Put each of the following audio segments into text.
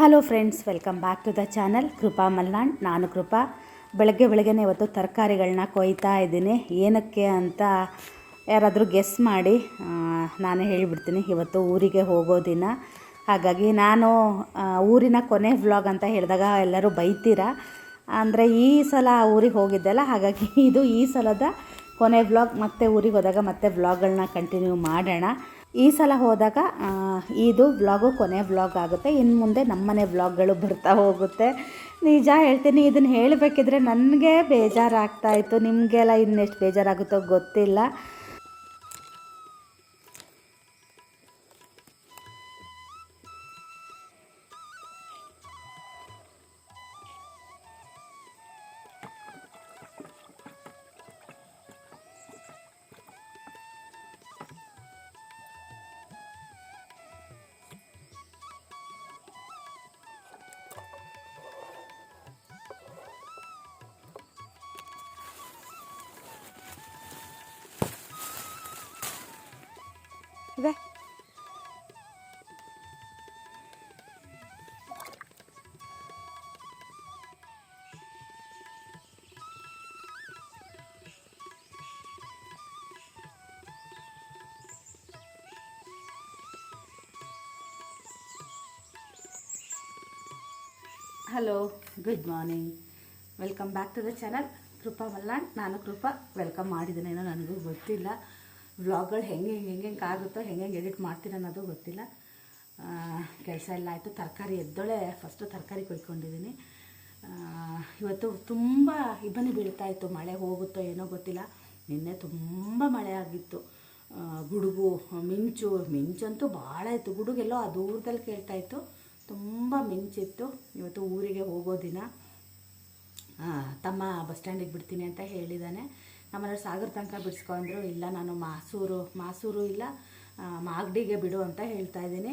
Hello friends welcome back to the channel Krupa Malnad, ನಾನು ಕೃಪಾ. ಬೆಳಗ್ಗೆ ಬೆಳಗ್ಗೆನೇ ಇವತ್ತು ತರಕಾರಿಗಳನ್ನ ಕೊಯ್ತಾ ಇದ್ದೀನಿ. ಏನಕ್ಕೆ ಅಂತ ಯಾರಾದರೂ ಗೆಸ್ ಮಾಡಿ ನಾನೇ ಹೇಳಿಬಿಡ್ತೀನಿ. ಇವತ್ತು ಊರಿಗೆ ಹೋಗೋ ದಿನ. ಹಾಗಾಗಿ ನಾನು ಊರಿನ ಕೊನೆ ವ್ಲಾಗ್ ಅಂತ ಹೇಳಿದಾಗ ಎಲ್ಲರೂ ಬೈತೀರಾ? ಅಂದರೆ ಈ ಸಲ ಊರಿಗೆ ಹೋಗಿದ್ದೆಲ್ಲ ಹಾಗಾಗಿ ಇದು ಈ ಸಲದ ಕೊನೆ ವ್ಲಾಗ್ ಮತ್ತೆ ಊರಿಗೆ ಹೋದಾಗ ಮತ್ತೆ ವ್ಲಾಗ್ಗಳನ್ನ ಕಂಟಿನ್ಯೂ ಮಾಡೋಣ. ಈ ಸಲ ಹೋದಾಗ ಇದು ವ್ಲಾಗು ಕೊನೆ ವ್ಲಾಗ್ ಆಗುತ್ತೆ. ಇನ್ನು ಮುಂದೆ ನಮ್ಮನೆ ವ್ಲಾಗ್ಗಳು ಬರ್ತಾ ಹೋಗುತ್ತೆ. ನಿಜ ಹೇಳ್ತೀನಿ ಇದನ್ನು ಹೇಳಬೇಕಿದ್ರೆ ನನಗೆ ಬೇಜಾರಾಗ್ತಾಯಿತ್ತು ನಿಮಗೆಲ್ಲ ಇನ್ನೆಷ್ಟು ಬೇಜಾರಾಗುತ್ತೋ ಗೊತ್ತಿಲ್ಲ. Hello good morning welcome back to the channel Krupa Malnad ನಾನು ಕೃಪಾ ವೆಲ್ಕಮ್ ಮಾಡಿದ್ದೇನೇನೋ ನನಗೂ ಗೊತ್ತಿಲ್ಲ. ವ್ಲಾಗ್ಗಳು ಹೆಂಗೆ ಹೆಂಗೆ ಹೆಂಗೆ ಹೆಂಗೆ ಆಗುತ್ತೋ, ಹೆಂಗೆ ಹೆಂಗೆ ಎಡಿಟ್ ಮಾಡ್ತೀನಿ ಅನ್ನೋದು ಗೊತ್ತಿಲ್ಲ. ಕೆಲಸ ಎಲ್ಲ ಆಯಿತು. ತರಕಾರಿ ಎದ್ದೊಳೆ ಫಸ್ಟು ತರಕಾರಿ ಕೊಯ್ಕೊಂಡಿದ್ದೀನಿ. ಇವತ್ತು ತುಂಬ ಇಬ್ಬನಿ ಬೀಳ್ತಾ ಇತ್ತು. ಮಳೆ ಹೋಗುತ್ತೋ ಏನೋ ಗೊತ್ತಿಲ್ಲ. ನಿನ್ನೆ ತುಂಬ ಮಳೆ ಆಗಿತ್ತು. ಗುಡುಗು, ಮಿಂಚು, ಮಿಂಚಂತೂ ಭಾಳ ಇತ್ತು. ಗುಡುಗೆಲ್ಲೋ ಆ ದೂರದಲ್ಲಿ ಕೇಳ್ತಾ ಇತ್ತು. ತುಂಬ ಮಿಂಚಿತ್ತು. ಇವತ್ತು ಊರಿಗೆ ಹೋಗೋ ದಿನ. ತಮ್ಮ ಬಸ್ ಸ್ಟ್ಯಾಂಡಿಗೆ ಬಿಡ್ತೀನಿ ಅಂತ ಹೇಳಿದ್ದಾನೆ ನಮ್ಮನೆಯವ್ರು ಸಾಗರ ತನಕ ಬಿಡಿಸ್ಕೊಂಡ್ರು ಇಲ್ಲ ನಾನು ಮಾಸೂರು ಮಾಸೂರು ಇಲ್ಲ ಮಾಗಡಿಗೆ ಬಿಡು ಅಂತ ಹೇಳ್ತಾ ಇದ್ದೀನಿ.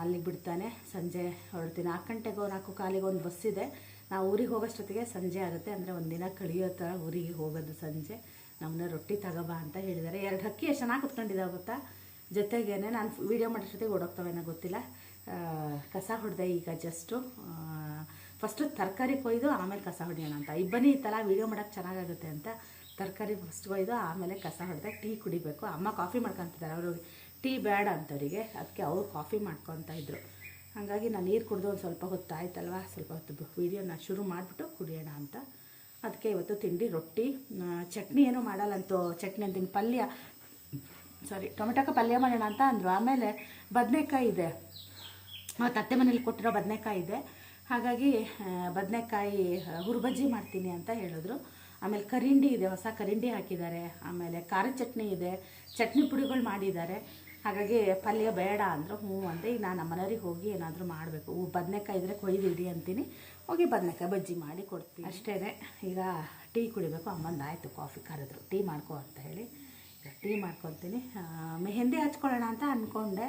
ಅಲ್ಲಿಗೆ ಬಿಡ್ತಾನೆ. ಸಂಜೆ ಹೊರಡ್ತೀನಿ. ನಾಲ್ಕು ಗಂಟೆಗೋ, ನಾಲ್ಕು ಕಾಲಿಗೆ ಒಂದು ಬಸ್ ಇದೆ. ನಾವು ಊರಿಗೆ ಹೋಗೋಷ್ಟೊತ್ತಿಗೆ ಸಂಜೆ ಆಗುತ್ತೆ. ಅಂದರೆ ಒಂದಿನ ಕಳಿಯೋ ಥರ ಊರಿಗೆ ಹೋಗೋದು ಸಂಜೆ. ನಮ್ಮನ್ನ ರೊಟ್ಟಿ ತಗೋಬಾ ಅಂತ ಹೇಳಿದ್ದಾರೆ ಎರಡು ಹಕ್ಕಿ ಚೆನ್ನಾಗಿ ಕುತ್ಕೊಂಡಿದ್ದಾವೆ ಗೊತ್ತಾ? ಜೊತೆಗೇನೆ ನಾನು ವೀಡಿಯೋ ಮಾಡೋಷ್ಟೊತ್ತಿಗೆ ಓಡೋಗ್ತವೇನೋ ಗೊತ್ತಿಲ್ಲ. ಕಸ ಹೊಡೆದೆ ಈಗ ಜಸ್ಟು ಫಸ್ಟು ತರಕಾರಿ ಕೊಯ್ದು ಆಮೇಲೆ ಕಸ ಹೊಡೆಯೋಣ ಅಂತ. ಇಬ್ಬನಿ ಈ ಥರ ವೀಡಿಯೋ ಮಾಡೋಕ್ಕೆ ಚೆನ್ನಾಗಾಗುತ್ತೆ ಅಂತ. ತರಕಾರಿ ಫಸ್ಟ್ ಕೊಯ್ದು ಆಮೇಲೆ ಕಸ ಹೊಡೆದೆ ಟೀ ಕುಡಿಬೇಕು. ಅಮ್ಮ ಕಾಫಿ ಮಾಡ್ಕೊತಿದ್ದಾರೆ. ಅವರು ಟೀ ಬೇಡ ಅಂತವರಿಗೆ ಅದಕ್ಕೆ ಅವರು ಕಾಫಿ ಮಾಡ್ಕೊತ ಇದ್ರು. ಹಾಗಾಗಿ ನಾನು ನೀರು ಕುಡಿದು ಒಂದು ಸ್ವಲ್ಪ ಹೊತ್ತು ಆಯ್ತಲ್ವ? ಸ್ವಲ್ಪ ಹೊತ್ತು ವೀಡಿಯೋನ ಶುರು ಮಾಡಿಬಿಟ್ಟು ಕುಡಿಯೋಣ ಅಂತ. ಅದಕ್ಕೆ ಇವತ್ತು ತಿಂಡಿ ರೊಟ್ಟಿ ಚಟ್ನಿ ಏನೂ ಮಾಡಲ್ಲಂತೂ ಚಟ್ನಿ ಅಂತೀನಿ ಪಲ್ಯ ಸಾರಿ ಟೊಮೆಟೊಕ ಪಲ್ಯ ಮಾಡೋಣ ಅಂತ ಅಂದರು. ಆಮೇಲೆ ಬದನೆಕಾಯಿ ಇದೆ. ಅತ್ತೆ ಮನೇಲಿ ಕೊಟ್ಟಿರೋ ಬದನೆಕಾಯಿ ಇದೆ. ಹಾಗಾಗಿ ಬದನೆಕಾಯಿ ಹುರುಬಜ್ಜಿ ಮಾಡ್ತೀನಿ ಅಂತ ಹೇಳಿದ್ರು. ಆಮೇಲೆ ಕರಿಂಡಿ ಇದೆ ಹೊಸ ಕರಿಂಡಿ ಹಾಕಿದ್ದಾರೆ. ಆಮೇಲೆ ಖಾರ ಚಟ್ನಿ ಇದೆ. ಚಟ್ನಿ ಪುಡಿಗಳು ಮಾಡಿದ್ದಾರೆ. ಹಾಗಾಗಿ ಪಲ್ಯ ಬೇಡ ಅಂದರು ಹ್ಞೂ ಅಂದೆ. ಈಗ ನಾನು ನಮ್ಮನೆಯವ್ರಿಗೆ ಹೋಗಿ ಏನಾದರೂ ಮಾಡಬೇಕು. ಹೂ ಬದನೆಕಾಯಿ ಇದ್ದರೆ ಕೊಯ್ದು ಇಡಿ ಅಂತೀನಿ. ಹೋಗಿ ಬದನೆಕಾಯಿ ಬಜ್ಜಿ ಮಾಡಿ ಕೊಡ್ತೀನಿ. ಅಷ್ಟೇ ಈಗ ಟೀ ಕುಡಿಬೇಕು. ಅಮ್ಮಂದು ಆಯಿತು ಕಾಫಿ ಕರೆದ್ರು. ಟೀ ಮಾಡ್ಕೊ ಅಂತ ಹೇಳಿ. ಈಗ ಟೀ ಮಾಡ್ಕೊತೀನಿ. ಮೆಹಂದಿ ಹಚ್ಕೊಳ್ಳೋಣ ಅಂತ ಅಂದ್ಕೊಂಡೆ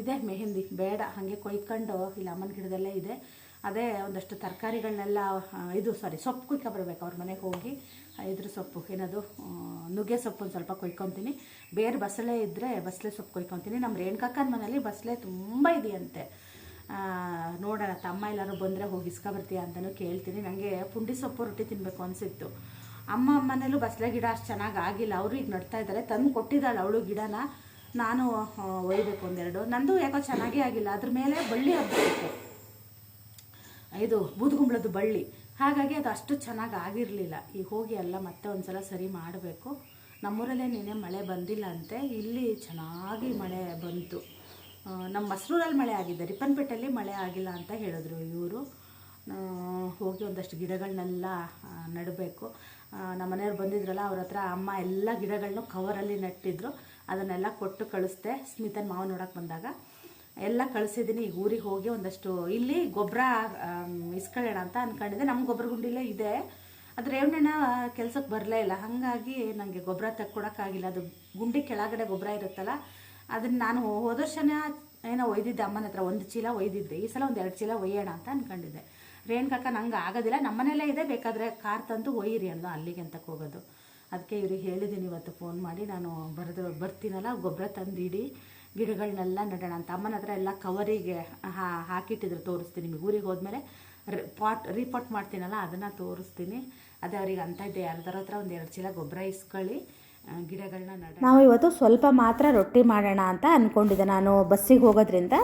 ಇದೆ, ಮೆಹಂದಿ, ಬೇಡ, ಹಾಗೆ ಕೊಯ್ಕೊಂಡು ಇಲ್ಲಿ ಅಮ್ಮನ ಗಿಡದಲ್ಲೇ ಇದೆ. ಅದೇ ಒಂದಷ್ಟು ತರಕಾರಿಗಳನ್ನೆಲ್ಲ ಇದು ಸಾರಿ ಸೊಪ್ಪು ಕುಯ್ಕೊಬರ್ಬೇಕು ಅವ್ರ ಮನೆಗೆ ಹೋಗಿ. ಇದ್ರ ಸೊಪ್ಪು, ಏನದು ನುಗ್ಗೆ ಸೊಪ್ಪು ಒಂದು ಸ್ವಲ್ಪ ಕೊಯ್ಕೊತೀನಿ. ಬೇರೆ ಬಸಳೆ ಇದ್ದರೆ ಬಸಳೆ ಸೊಪ್ಪು ಕೊಯ್ಕೊತೀನಿ. ನಮ್ಮ ರೇಣುಕಾಕನ ಮನೇಲಿ ಬಸಳೆ ತುಂಬ ಇದೆಯಂತೆ. ನೋಡೋಣ, ತಮ್ಮ ಎಲ್ಲರೂ ಬಂದರೆ ಹೋಗಿ ಇಸ್ಕೊಬರ್ತೀಯ ಅಂತಲೂ ಕೇಳ್ತೀನಿ. ನನಗೆ ಪುಂಡಿ ಸೊಪ್ಪು ರೊಟ್ಟಿ ತಿನ್ನಬೇಕು ಅನಿಸಿತ್ತು. ಅಮ್ಮ ಮನೇಲೂ ಬಸಳೆ ಗಿಡ ಅಷ್ಟು ಚೆನ್ನಾಗಿ ಆಗಿಲ್ಲ. ಅವರು ಈಗ ನಡ್ತಾ ಇದ್ದಾರೆ. ತಂದು ಕೊಟ್ಟಿದ್ದಾಳೆ ಅವಳು ಗಿಡನ. ನಾನು ಒಯ್ಬೇಕು ಒಂದೆರಡು. ನಂದು ಯಾಕೋ ಚೆನ್ನಾಗೇ ಆಗಿಲ್ಲ. ಅದ್ರ ಮೇಲೆ ಬಳ್ಳಿ ಹಬ್ಬಬೇಕು ಇದು ಬೂದುಗುಂಬಳದ್ದು ಬಳ್ಳಿ. ಹಾಗಾಗಿ ಅದು ಅಷ್ಟು ಚೆನ್ನಾಗಿ ಆಗಿರಲಿಲ್ಲ. ಈಗ ಹೋಗಿ ಎಲ್ಲ ಮತ್ತೆ ಒಂದ್ಸಲ ಸರಿ ಮಾಡಬೇಕು. ನಮ್ಮೂರಲ್ಲೇ ನಿನ್ನೆ ಮಳೆ ಬಂದಿಲ್ಲ ಅಂತೆ ಇಲ್ಲಿ ಚೆನ್ನಾಗಿ ಮಳೆ ಬಂತು. ನಮ್ಮ ಮಸರೂರಲ್ಲಿ ಮಳೆ ಆಗಿದೆ. ರಿಪ್ಪನ್ಪೇಟೆಯಲ್ಲಿ ಮಳೆ ಆಗಿಲ್ಲ ಅಂತ ಹೇಳಿದ್ರು ಇವರು. ಹೋಗಿ ಒಂದಷ್ಟು ಗಿಡಗಳನ್ನೆಲ್ಲ ನೆಡಬೇಕು. ನಮ್ಮ ಮನೆಯವ್ರು ಬಂದಿದ್ರಲ್ಲ, ಅವ್ರ ಹತ್ರ ಅಮ್ಮ ಎಲ್ಲ ಗಿಡಗಳನ್ನೂ ಕವರಲ್ಲಿ ನೆಟ್ಟಿದ್ರು. ಅದನ್ನೆಲ್ಲ ಕೊಟ್ಟು ಕಳಿಸ್ದೆ. ಸ್ಮಿತನ್ ಮಾವ ನೋಡೋಕೆ ಬಂದಾಗ, ಎಲ್ಲ ಕಳಿಸಿದ್ದೀನಿ ಈಗ ಊರಿಗೆ ಹೋಗಿ ಒಂದಷ್ಟು, ಇಲ್ಲಿ ಗೊಬ್ಬರ ಇಸ್ಕೊಳ್ಳೋಣ ಅಂತ ಅಂದ್ಕೊಂಡಿದ್ದೆ ನಮ್ಮ ಗೊಬ್ಬರ ಗುಂಡಿಲೇ ಇದೆ. ಅದು ಏನಣ್ಣ ಕೆಲ್ಸಕ್ಕೆ ಬರಲೇ ಇಲ್ಲ. ಹಾಗಾಗಿ ನನಗೆ ಗೊಬ್ಬರ ತಕ್ಕೊಡೋಕ್ಕಾಗಿಲ್ಲ ಅದು ಗುಂಡಿ ಕೆಳಗಡೆ ಗೊಬ್ಬರ ಇರುತ್ತಲ್ಲ, ಅದನ್ನು ನಾನು ಹೋದ ಏನೋ ಒಯ್ದಿದ್ದೆ. ಅಮ್ಮನ ಹತ್ರ ಒಂದು ಚೀಲ ಒಯ್ದಿದ್ದೆ. ಈ ಸಲ ಒಂದು ಎರಡು ಚೀಲ ಒಯ್ಯೋಣ ಅಂತ ಅಂದ್ಕೊಂಡಿದ್ದೆ ರೇಣುಕಾಕ ನಂಗೆ ಆಗೋದಿಲ್ಲ. ನಮ್ಮನೆಯಲ್ಲೇ ಇದೆ. ಬೇಕಾದರೆ ಕಾರ್ ತಂದು ಒಯ್ಯಿರಿ ಅಂದ ಅಲ್ಲಿಗೆ ಅಂತಕ್ಕೆ ಹೋಗೋದು ಅದಕ್ಕೆ ಇವ್ರಿಗೆ ಹೇಳಿದ್ದೀನಿ ಇವತ್ತು ಫೋನ್ ಮಾಡಿ. ನಾನು ಬರೆದು, ಬರ್ತೀನಲ್ಲ, ಗೊಬ್ಬರ ತಂದಿಡಿ ಗಿಡಗಳನ್ನೆಲ್ಲ ನೆಡೋಣ ಅಂತ. ಅಮ್ಮನ ಹತ್ರ ಎಲ್ಲ ಕವರಿಗೆ ಹಾ, ಹಾಕಿಟ್ಟಿದ್ರು, ತೋರಿಸ್ತೀನಿ. ನಿಮಗೆ ಊರಿಗೆ ಹೋದ್ಮೇಲೆ ಪಾಟ್ ರೀಪಾಟ್ ಮಾಡ್ತೀನಲ್ಲ, ಅದನ್ನು ತೋರಿಸ್ತೀನಿ. ಅದೇ ಅವ್ರಿಗೆ ಅಂತ ಇದೆ ಯಾರ್ದಾರ ಹತ್ರ ಒಂದು ಎರಡು ಚೀಲ ಗೊಬ್ಬರ ಇಸ್ಕೊಳ್ಳಿ. ಗಿಡಗಳನ್ನ ನಡ ನಾವು ಇವತ್ತು ಸ್ವಲ್ಪ ಮಾತ್ರ ರೊಟ್ಟಿ ಮಾಡೋಣ ಅಂತ ಅಂದ್ಕೊಂಡಿದ್ದೆ ನಾನು ಬಸ್ಸಿಗೆ ಹೋಗೋದ್ರಿಂದ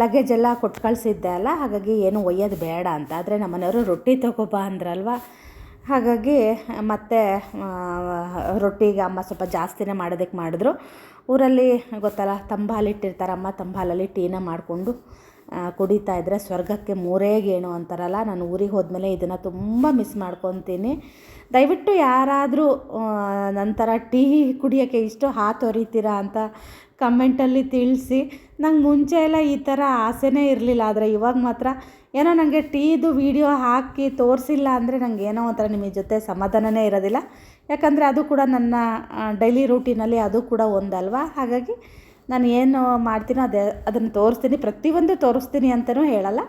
ಲಗೇಜ್ ಎಲ್ಲ ಕೊಟ್ಟು ಕಳಿಸಿದ್ದೆ ಅಲ್ಲ. ಹಾಗಾಗಿ ಏನು ಒಯ್ಯೋದು ಬೇಡ ಅಂತ. ಆದರೆ ನಮ್ಮನೆಯವರು ರೊಟ್ಟಿ ತಗೋಬಾ ಅಂದ್ರಲ್ವ? ಹಾಗಾಗಿ ಮತ್ತೆ ರೊಟ್ಟಿಗೆ ಅಮ್ಮ ಸ್ವಲ್ಪ ಜಾಸ್ತಿನೇ ಮಾಡೋದಕ್ಕೆ ಮಾಡಿದ್ರು. ಊರಲ್ಲಿ ಗೊತ್ತಲ್ಲ, ತಂಬಾಲಿಟ್ಟಿರ್ತಾರೆ ಅಮ್ಮ, ತಂಬಾಲಲ್ಲಿ ಟೀನ ಮಾಡಿಕೊಂಡು ಕುಡಿತಾ ಇದ್ದರೆ ಸ್ವರ್ಗಕ್ಕೆ ಮೂರೇ ಗೇಣು ಅಂತಾರಲ್ಲ, ನಾನು ಊರಿಗೆ ಹೋದ್ಮೇಲೆ ಇದನ್ನು ತುಂಬ ಮಿಸ್ ಮಾಡ್ಕೊತೀನಿ. ದಯವಿಟ್ಟು ಯಾರಾದರೂ ನಂತರ ಟೀ ಕುಡಿಯೋಕ್ಕೆ ಇಷ್ಟು ಹಾತೊರಿತೀರಾ ಅಂತ ಕಮೆಂಟಲ್ಲಿ ತಿಳಿಸಿ. ನಂಗೆ ಮುಂಚೆ ಎಲ್ಲ ಈ ಥರ ಆಸೆನೇ ಇರಲಿಲ್ಲ, ಆದರೆ ಇವಾಗ ಮಾತ್ರ ಏನೋ ನನಗೆ ಟೀದು ವಿಡಿಯೋ ಹಾಕಿ ತೋರಿಸಿಲ್ಲ ಅಂದರೆ ನನಗೆ ಏನೋ ಒಂಥರ ನಿಮ್ಮ ಜೊತೆ ಸಮಾಧಾನನೇ ಇರೋದಿಲ್ಲ. ಯಾಕಂದರೆ ಅದು ಕೂಡ ನನ್ನ ಡೈಲಿ ರೂಟೀನಲ್ಲಿ ಅದು ಕೂಡ ಒಂದಲ್ವಾ? ಹಾಗಾಗಿ ನಾನು ಏನು ಮಾಡ್ತೀನೋ ಅದೇ, ಅದನ್ನು ತೋರಿಸ್ತೀನಿ. ಪ್ರತಿಯೊಂದು ತೋರಿಸ್ತೀನಿ ಅಂತಲೂ ಹೇಳಲ್ಲ.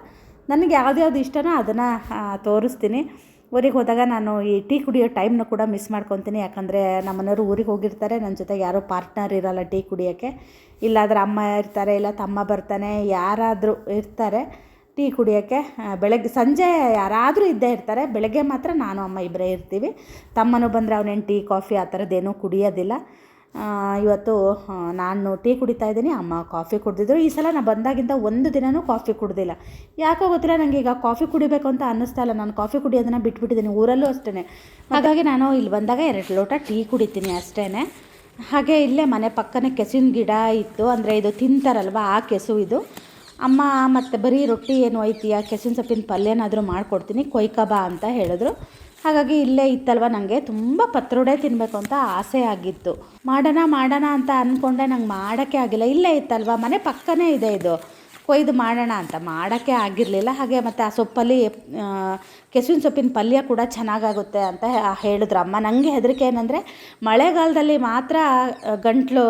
ನನಗೆ ಯಾವ್ದ್ಯಾವ್ದು ಇಷ್ಟನೋ ಅದನ್ನು ತೋರಿಸ್ತೀನಿ. ಊರಿಗೆ ಹೋದಾಗ ನಾನು ಈ ಟೀ ಕುಡಿಯೋ ಟೈಮ್ನ ಕೂಡ ಮಿಸ್ ಮಾಡ್ಕೊತೀನಿ. ಯಾಕಂದರೆ ನಮ್ಮ ಮನೆಯವರು ಊರಿಗೆ ಹೋಗಿರ್ತಾರೆ. ನನ್ನ ಜೊತೆಗೆ ಯಾರೋ ಪಾರ್ಟ್ನರ್ ಇರಲ್ಲ ಟೀ ಕುಡಿಯೋಕ್ಕೆ. ಇಲ್ಲಾದ್ರೆ ಅಮ್ಮ ಇರ್ತಾರೆ, ಇಲ್ಲ ತಮ್ಮ ಬರ್ತಾನೆ, ಯಾರಾದರೂ ಇರ್ತಾರೆ. ಟೀ ಕುಡಿಯೋಕ್ಕೆ ಬೆಳಗ್ಗೆ, ಸಂಜೆ ಯಾರಾದರೂ ಇದ್ದೇ ಇರ್ತಾರೆ. ಬೆಳಗ್ಗೆ ಮಾತ್ರ ನಾನು, ಅಮ್ಮ ಇಬ್ಬರೇ ಇರ್ತೀವಿ. ತಮ್ಮನು ಬಂದರೆ ಅವನೇನು ಟೀ, ಕಾಫಿ ಆ ಥರದ್ದೇನೂ ಕುಡಿಯೋದಿಲ್ಲ. ಇವತ್ತು ನಾನು ಟೀ ಕುಡಿತಾ ಇದ್ದೀನಿ, ಅಮ್ಮ ಕಾಫಿ ಕುಡಿದಿದ್ರು. ಈ ಸಲ ನಾನು ಬಂದಾಗಿಂದ ಒಂದು ದಿನವೂ ಕಾಫಿ ಕುಡ್ದಿಲ್ಲ. ಯಾಕೋ ಗೊತ್ತಿಲ್ಲ ನನಗೆ ಈಗ ಕಾಫಿ ಕುಡಿಬೇಕು ಅಂತ ಅನ್ನಿಸ್ತಾ ಇಲ್ಲ. ನಾನು ಕಾಫಿ ಕುಡಿಯೋದನ್ನು ಬಿಟ್ಬಿಟ್ಟಿದ್ದೀನಿ, ಊರಲ್ಲೂ ಅಷ್ಟೇ ಹಾಗಾಗಿ ನಾನು ಇಲ್ಲಿ ಬಂದಾಗ ಎರಡು ಲೋಟ ಟೀ ಕುಡಿತೀನಿ ಅಷ್ಟೇ ಹಾಗೆ ಇಲ್ಲೇ ಮನೆ ಪಕ್ಕನೇ ಕೆಸಿನ ಗಿಡ ಇತ್ತು. ಅಂದರೆ ಇದು ತಿಂತಾರಲ್ವ, ಆ ಕೆಸು ಇದು. ಅಮ್ಮ, ಮತ್ತು ಬರೀ ರೊಟ್ಟಿ ಏನು ಐತಿಯ ಕೆಸಿನ ಸೊಪ್ಪಿನ ಪಲ್ಯನಾದರೂ ಮಾಡಿಕೊಡ್ತೀನಿ ಕೊಯ್ಕಬಾ ಅಂತ ಹೇಳಿದ್ರು. ಹಾಗಾಗಿ ಇಲ್ಲೇ ಇತ್ತಲ್ವ ನನಗೆ ತುಂಬ ಪತ್ರೊಡೆ ತಿನ್ನಬೇಕು ಅಂತ ಆಸೆ ಆಗಿತ್ತು. ಮಾಡೋಣ ಮಾಡೋಣ ಅಂತ ಅಂದ್ಕೊಂಡೆ ನಂಗೆ ಮಾಡೋಕ್ಕೆ ಆಗಿಲ್ಲ. ಇಲ್ಲೇ ಇತ್ತಲ್ವ, ಮನೆ ಪಕ್ಕನೇ ಇದೆ ಇದು. ಕೊಯ್ದು ಮಾಡೋಣ ಅಂತ. ಮಾಡೋಕ್ಕೆ ಆಗಿರಲಿಲ್ಲ. ಹಾಗೆ ಮತ್ತು ಆ ಸೊಪ್ಪಲ್ಲಿ ಕೆಸುವಿನ ಸೊಪ್ಪಿನ ಪಲ್ಯ ಕೂಡ ಚೆನ್ನಾಗಾಗುತ್ತೆ ಅಂತ ಹೇಳಿದ್ರು ಅಮ್ಮ. ನನಗೆ ಹೆದರಿಕೆ ಏನಂದರೆ, ಮಳೆಗಾಲದಲ್ಲಿ ಮಾತ್ರ ಗಂಟಲು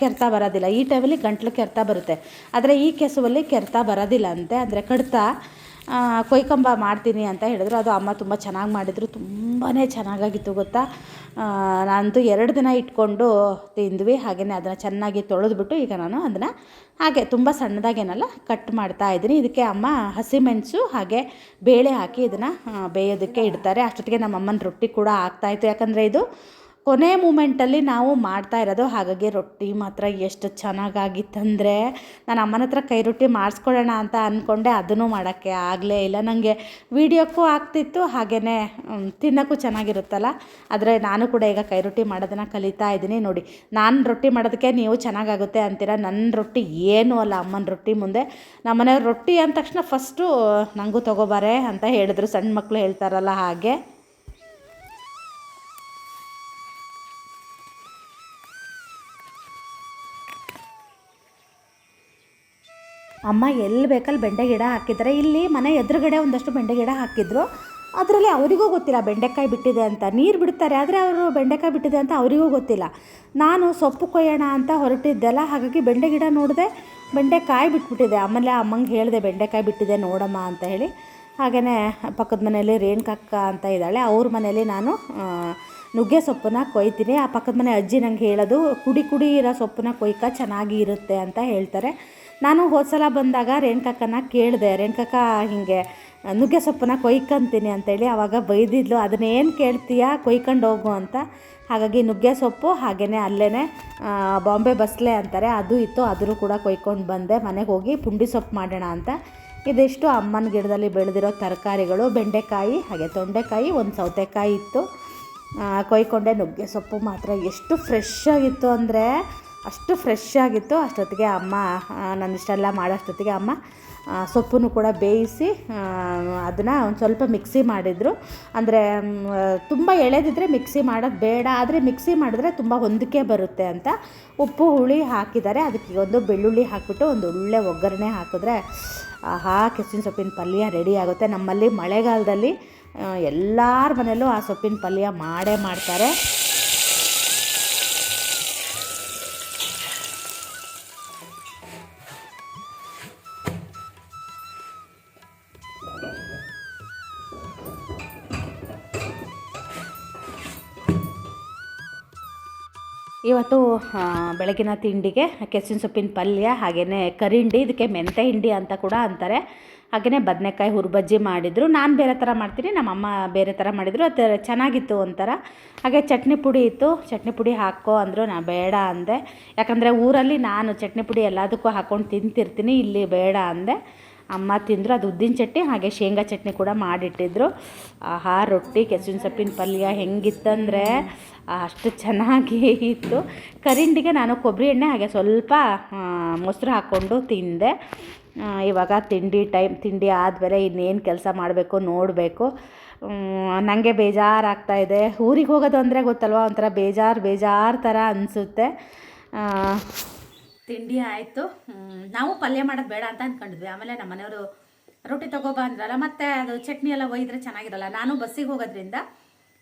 ಕೆರೆತ ಬರೋದಿಲ್ಲ. ಈ ಟೈಮಲ್ಲಿ ಗಂಟ್ಲು ಕೆರೆತ ಬರುತ್ತೆ. ಆದರೆ ಈ ಕೆಸುವಲ್ಲಿ ಕೆರೆತ ಬರೋದಿಲ್ಲ ಅಂತೆ. ಅಂದರೆ ಕಡಿತ ಕೊಯ್ಕೊಂಬ ಮಾಡ್ತೀನಿ ಅಂತ ಹೇಳಿದ್ರು. ಅದು ಅಮ್ಮ ತುಂಬ ಚೆನ್ನಾಗಿ ಮಾಡಿದರು. ತುಂಬಾ ಚೆನ್ನಾಗಾಗಿತ್ತು ಗೊತ್ತಾ? ನಾನಂತೂ ಎರಡು ದಿನ ಇಟ್ಕೊಂಡು ತಿಂದ್ವಿ. ಹಾಗೆಯೇ ಅದನ್ನು ಚೆನ್ನಾಗಿ ತೊಳೆದ್ಬಿಟ್ಟು ಈಗ ನಾನು ಅದನ್ನು ಹಾಗೆ ತುಂಬ ಸಣ್ಣದಾಗೇನಲ್ಲ, ಕಟ್ ಮಾಡ್ತಾ ಇದ್ದೀನಿ. ಇದಕ್ಕೆ ಅಮ್ಮ ಹಸಿಮೆಣಸು ಹಾಗೆ ಬೇಳೆ ಹಾಕಿ ಇದನ್ನು ಬೇಯೋದಕ್ಕೆ ಇಡ್ತಾರೆ. ಅಷ್ಟೊತ್ತಿಗೆ ನಮ್ಮ ಅಮ್ಮನ ರೊಟ್ಟಿ ಕೂಡ ಆಗ್ತಾಯಿತ್ತು ಯಾಕಂದರೆ ಇದು ಕೊನೆ ಮೂಮೆಂಟಲ್ಲಿ ನಾವು ಮಾಡ್ತಾ ಇರೋದು ಹಾಗಾಗಿ ರೊಟ್ಟಿ ಮಾತ್ರ ಎಷ್ಟು ಚೆನ್ನಾಗಾಗಿತ್ತಂದರೆ ನಾನು ಅಮ್ಮನ ಹತ್ರ ಕೈ ರೊಟ್ಟಿ ಮಾಡಿಸ್ಕೊಳ್ಳೋಣ ಅಂತ ಅಂದ್ಕೊಂಡೆ, ಅದನ್ನು ಮಾಡೋಕ್ಕೆ ಆಗಲೇ ಇಲ್ಲ. ನನಗೆ ವೀಡಿಯೋಕ್ಕೂ ಆಗ್ತಿತ್ತು ಹಾಗೆಯೇ ತಿನ್ನೋಕ್ಕೂ ಚೆನ್ನಾಗಿರುತ್ತಲ್ಲ. ಆದರೆ ನಾನು ಕೂಡ ಈಗ ಕೈ ರೊಟ್ಟಿ ಮಾಡೋದನ್ನು ಕಲಿತಾ ಇದ್ದೀನಿ. ನೋಡಿ, ನಾನು ರೊಟ್ಟಿ ಮಾಡೋದಕ್ಕೆ ನೀವು ಚೆನ್ನಾಗಾಗುತ್ತೆ ಅಂತೀರ? ನನ್ನ ರೊಟ್ಟಿ ಏನೂ ಅಲ್ಲ ಅಮ್ಮನ ರೊಟ್ಟಿ ಮುಂದೆ. ನಮ್ಮ ಮನೆಯವ್ರು ರೊಟ್ಟಿ ಅಂದ ತಕ್ಷಣ ಫಸ್ಟು ನನಗೂ ತೊಗೋಬಾರೆ ಅಂತ ಹೇಳಿದ್ರು. ಸಣ್ಣ ಮಕ್ಕಳು ಹೇಳ್ತಾರಲ್ಲ ಹಾಗೆ. ಅಮ್ಮ ಎಲ್ಲಿ ಬೇಕಲ್ಲಿ ಬೆಂಡೆ ಗಿಡ ಹಾಕಿದ್ದಾರೆ. ಇಲ್ಲಿ ಮನೆ ಎದುರುಗಡೆ ಒಂದಷ್ಟು ಬೆಂಡೆ ಗಿಡ ಹಾಕಿದ್ರು. ಅದರಲ್ಲಿ ಅವರಿಗೂ ಗೊತ್ತಿಲ್ಲ ಬೆಂಡೆಕಾಯಿ ಬಿಟ್ಟಿದೆ ಅಂತ. ನೀರು ಬಿಡ್ತಾರೆ, ಆದರೆ ಅವರು ಬೆಂಡೆಕಾಯಿ ಬಿಟ್ಟಿದೆ ಅಂತ ಅವರಿಗೂ ಗೊತ್ತಿಲ್ಲ. ನಾನು ಸೊಪ್ಪು ಕೊಯ್ಯೋಣ ಅಂತ ಹೊರಟಿದ್ದೆಲ್ಲ, ಹಾಗಾಗಿ ಬೆಂಡೆ ಗಿಡ ನೋಡಿದೆ ಬೆಂಡೆಕಾಯಿ ಬಿಟ್ಬಿಟ್ಟಿದೆ. ಆಮೇಲೆ ಅಮ್ಮಂಗೆ ಹೇಳಿದೆ, ಬೆಂಡೆಕಾಯಿ ಬಿಟ್ಟಿದೆ ನೋಡಮ್ಮ ಅಂತ ಹೇಳಿ. ಹಾಗೆಯೇ ಪಕ್ಕದ ಮನೆಯಲ್ಲಿ ರೇಣುಕಕ್ಕ ಅಂತ ಇದ್ದಾಳೆ. ಅವ್ರ ಮನೆಯಲ್ಲಿ ನಾನು ನುಗ್ಗೆ ಸೊಪ್ಪನ್ನ ಕೊಯ್ತೀನಿ. ಆ ಪಕ್ಕದ ಮನೆ ಅಜ್ಜಿ ನಂಗೆ ಹೇಳೋದು, ಕುಡಿ ಕುಡಿ, ಇರೋ ಸೊಪ್ಪನ್ನ ಕೊಯ್ಕ, ಚೆನ್ನಾಗಿ ಇರುತ್ತೆ ಅಂತ ಹೇಳ್ತಾರೆ. ನಾನು ಹೋದ ಸಲ ಬಂದಾಗ ರೇಣುಕಕ್ಕನ ಕೇಳಿದೆ ರೇಣುಕಕ್ಕ ಹೀಗೆ ನುಗ್ಗೆ ಸೊಪ್ಪನ್ನ ಕೊಯ್ಕೊಂತೀನಿ ಅಂತೇಳಿ ಆವಾಗ ಬೈದಿದ್ಲು. ಅದನ್ನೇನು ಕೇಳ್ತೀಯಾ? ಕೊಯ್ಕೊಂಡು ಹೋಗು ಅಂತ. ಹಾಗಾಗಿ ನುಗ್ಗೆ ಸೊಪ್ಪು ಹಾಗೆಯೇ ಅಲ್ಲೇ ಬಾಂಬೆ ಬಸ್ಲೆ ಅಂತಾರೆ. ಅದು ಇತ್ತು ಅದನ್ನು ಕೂಡ ಕೊಯ್ಕೊಂಡು ಬಂದೆ. ಮನೆಗೆ ಹೋಗಿ ಪುಂಡಿ ಸೊಪ್ಪು ಮಾಡೋಣ ಅಂತ. ಇದಿಷ್ಟು ಅಮ್ಮನ ಗಿಡದಲ್ಲಿ ಬೆಳೆದಿರೋ ತರಕಾರಿಗಳು. ಬೆಂಡೆಕಾಯಿ, ಹಾಗೆ ತೊಂಡೆಕಾಯಿ, ಒಂದು ಸೌತೆಕಾಯಿ ಇತ್ತು. ಕೊಯ್ಕೊಂಡೆ ನುಗ್ಗೆ ಸೊಪ್ಪು ಮಾತ್ರ. ಎಷ್ಟು ಫ್ರೆಶ್ ಆಗಿತ್ತು ಅಂದರೆ ಅಷ್ಟು ಫ್ರೆಶ್ ಆಗಿತ್ತು. ಅಷ್ಟೊತ್ತಿಗೆ ಅಮ್ಮ ನಾನು ಇಷ್ಟೆಲ್ಲ ಮಾಡೋಷ್ಟೊತ್ತಿಗೆ ಅಮ್ಮ ಸೊಪ್ಪನ್ನು ಕೂಡ ಬೇಯಿಸಿ ಅದನ್ನು ಒಂದು ಸ್ವಲ್ಪ ಮಿಕ್ಸಿ ಮಾಡಿದರು. ಅಂದರೆ ತುಂಬ ಎಳೆದಿದ್ದರೆ ಮಿಕ್ಸಿ ಮಾಡೋದು ಬೇಡ, ಆದರೆ ಮಿಕ್ಸಿ ಮಾಡಿದ್ರೆ ತುಂಬ ಹೊಂದಿಕೆ ಬರುತ್ತೆ ಅಂತ ಉಪ್ಪು, ಹುಳಿ ಹಾಕಿದ್ದಾರೆ. ಅದಕ್ಕೆ ಒಂದು ಬೆಳ್ಳುಳ್ಳಿ ಹಾಕಿಬಿಟ್ಟು ಒಂದು ಒಳ್ಳೆ ಒಗ್ಗರಣೆ ಹಾಕಿದ್ರೆ, ಆಹಾ ಕೆಸಿನ ಸೊಪ್ಪಿನ ಪಲ್ಯ ರೆಡಿ ಆಗುತ್ತೆ. ನಮ್ಮಲ್ಲಿ ಮಳೆಗಾಲದಲ್ಲಿ ಎಲ್ಲರ ಮನೆಯಲ್ಲೂ ಆ ಸೊಪ್ಪಿನ ಪಲ್ಯ ಮಾಡೇ ಮಾಡ್ತಾರೆ. ಇವತ್ತು ಬೆಳಗಿನ ತಿಂಡಿಗೆ ಕೆಸಿನ ಸೊಪ್ಪಿನ ಪಲ್ಯ ಹಾಗೆಯೇ ಕರಿಂಡಿ ಇದಕ್ಕೆ ಮೆಂತೆ ಹಿಂಡಿ ಅಂತ ಕೂಡ ಅಂತಾರೆ. ಹಾಗೆಯೇ ಬದನೆಕಾಯಿ ಹುರ್ಬಜ್ಜಿ ಮಾಡಿದರು. ನಾನು ಬೇರೆ ಥರ ಮಾಡ್ತೀನಿ, ನಮ್ಮಮ್ಮ ಬೇರೆ ಥರ ಮಾಡಿದರು. ಅದು ಚೆನ್ನಾಗಿತ್ತು ಒಂಥರ. ಹಾಗೆ ಚಟ್ನಿ ಪುಡಿ ಇತ್ತು. ಚಟ್ನಿ ಪುಡಿ ಹಾಕೋ ಅಂದರು ನಾನು ಬೇಡ ಅಂದೆ. ಯಾಕಂದರೆ ಊರಲ್ಲಿ ನಾನು ಚಟ್ನಿ ಪುಡಿ ಎಲ್ಲದಕ್ಕೂ ಹಾಕ್ಕೊಂಡು ತಿಂತಿರ್ತೀನಿ, ಇಲ್ಲಿ ಬೇಡ ಅಂದೆ. ಅಮ್ಮ ತಿಂದರು, ಅದು ಉದ್ದಿನ ಚಟ್ನಿ, ಹಾಗೆ ಶೇಂಗಾ ಚಟ್ನಿ ಕೂಡ ಮಾಡಿಟ್ಟಿದ್ರು. ಆಹಾ, ರೊಟ್ಟಿ, ಕೆಸುವಿನ ಸೊಪ್ಪಿನ ಪಲ್ಯ ಹೆಂಗಿತ್ತಂದರೆ ಅಷ್ಟು ಚೆನ್ನಾಗಿ ಇತ್ತು. ಕರಿಂಡಿಗೆ ನಾನು ಕೊಬ್ಬರಿ ಎಣ್ಣೆ, ಹಾಗೆ ಸ್ವಲ್ಪ ಮೊಸರು ಹಾಕ್ಕೊಂಡು ತಿಂದೆ. ಇವಾಗ ತಿಂಡಿ ಟೈಮ್, ತಿಂಡಿ ಆದಮೇಲೆ ಇನ್ನೇನು ಕೆಲಸ ಮಾಡಬೇಕು ನೋಡಬೇಕು. ನನಗೆ ಬೇಜಾರಾಗ್ತಾ ಇದೆ. ಊರಿಗೆ ಹೋಗೋದು ಅಂದರೆ ಗೊತ್ತಲ್ವ? ಒಂಥರ ಬೇಜಾರು ಬೇಜಾರು ಥರ ಅನಿಸುತ್ತೆ. ತಿಂಡಿ ಆಯಿತು. ನಾವು ಪಲ್ಯ ಮಾಡೋದು ಬೇಡ ಅಂತ ಅಂದ್ಕೊಂಡಿದ್ವಿ ಆಮೇಲೆ ನಮ್ಮ ಮನೆಯವರು ರೊಟ್ಟಿ ತಗೋಬಾ ಅಂದ್ರಲ್ಲ, ಮತ್ತೆ ಅದು ಚಟ್ನಿ ಎಲ್ಲ ಒಯ್ದರೆ ಚೆನ್ನಾಗಿರಲ್ಲ. ನಾನು ಬಸ್ಸಿಗೆ ಹೋಗೋದ್ರಿಂದ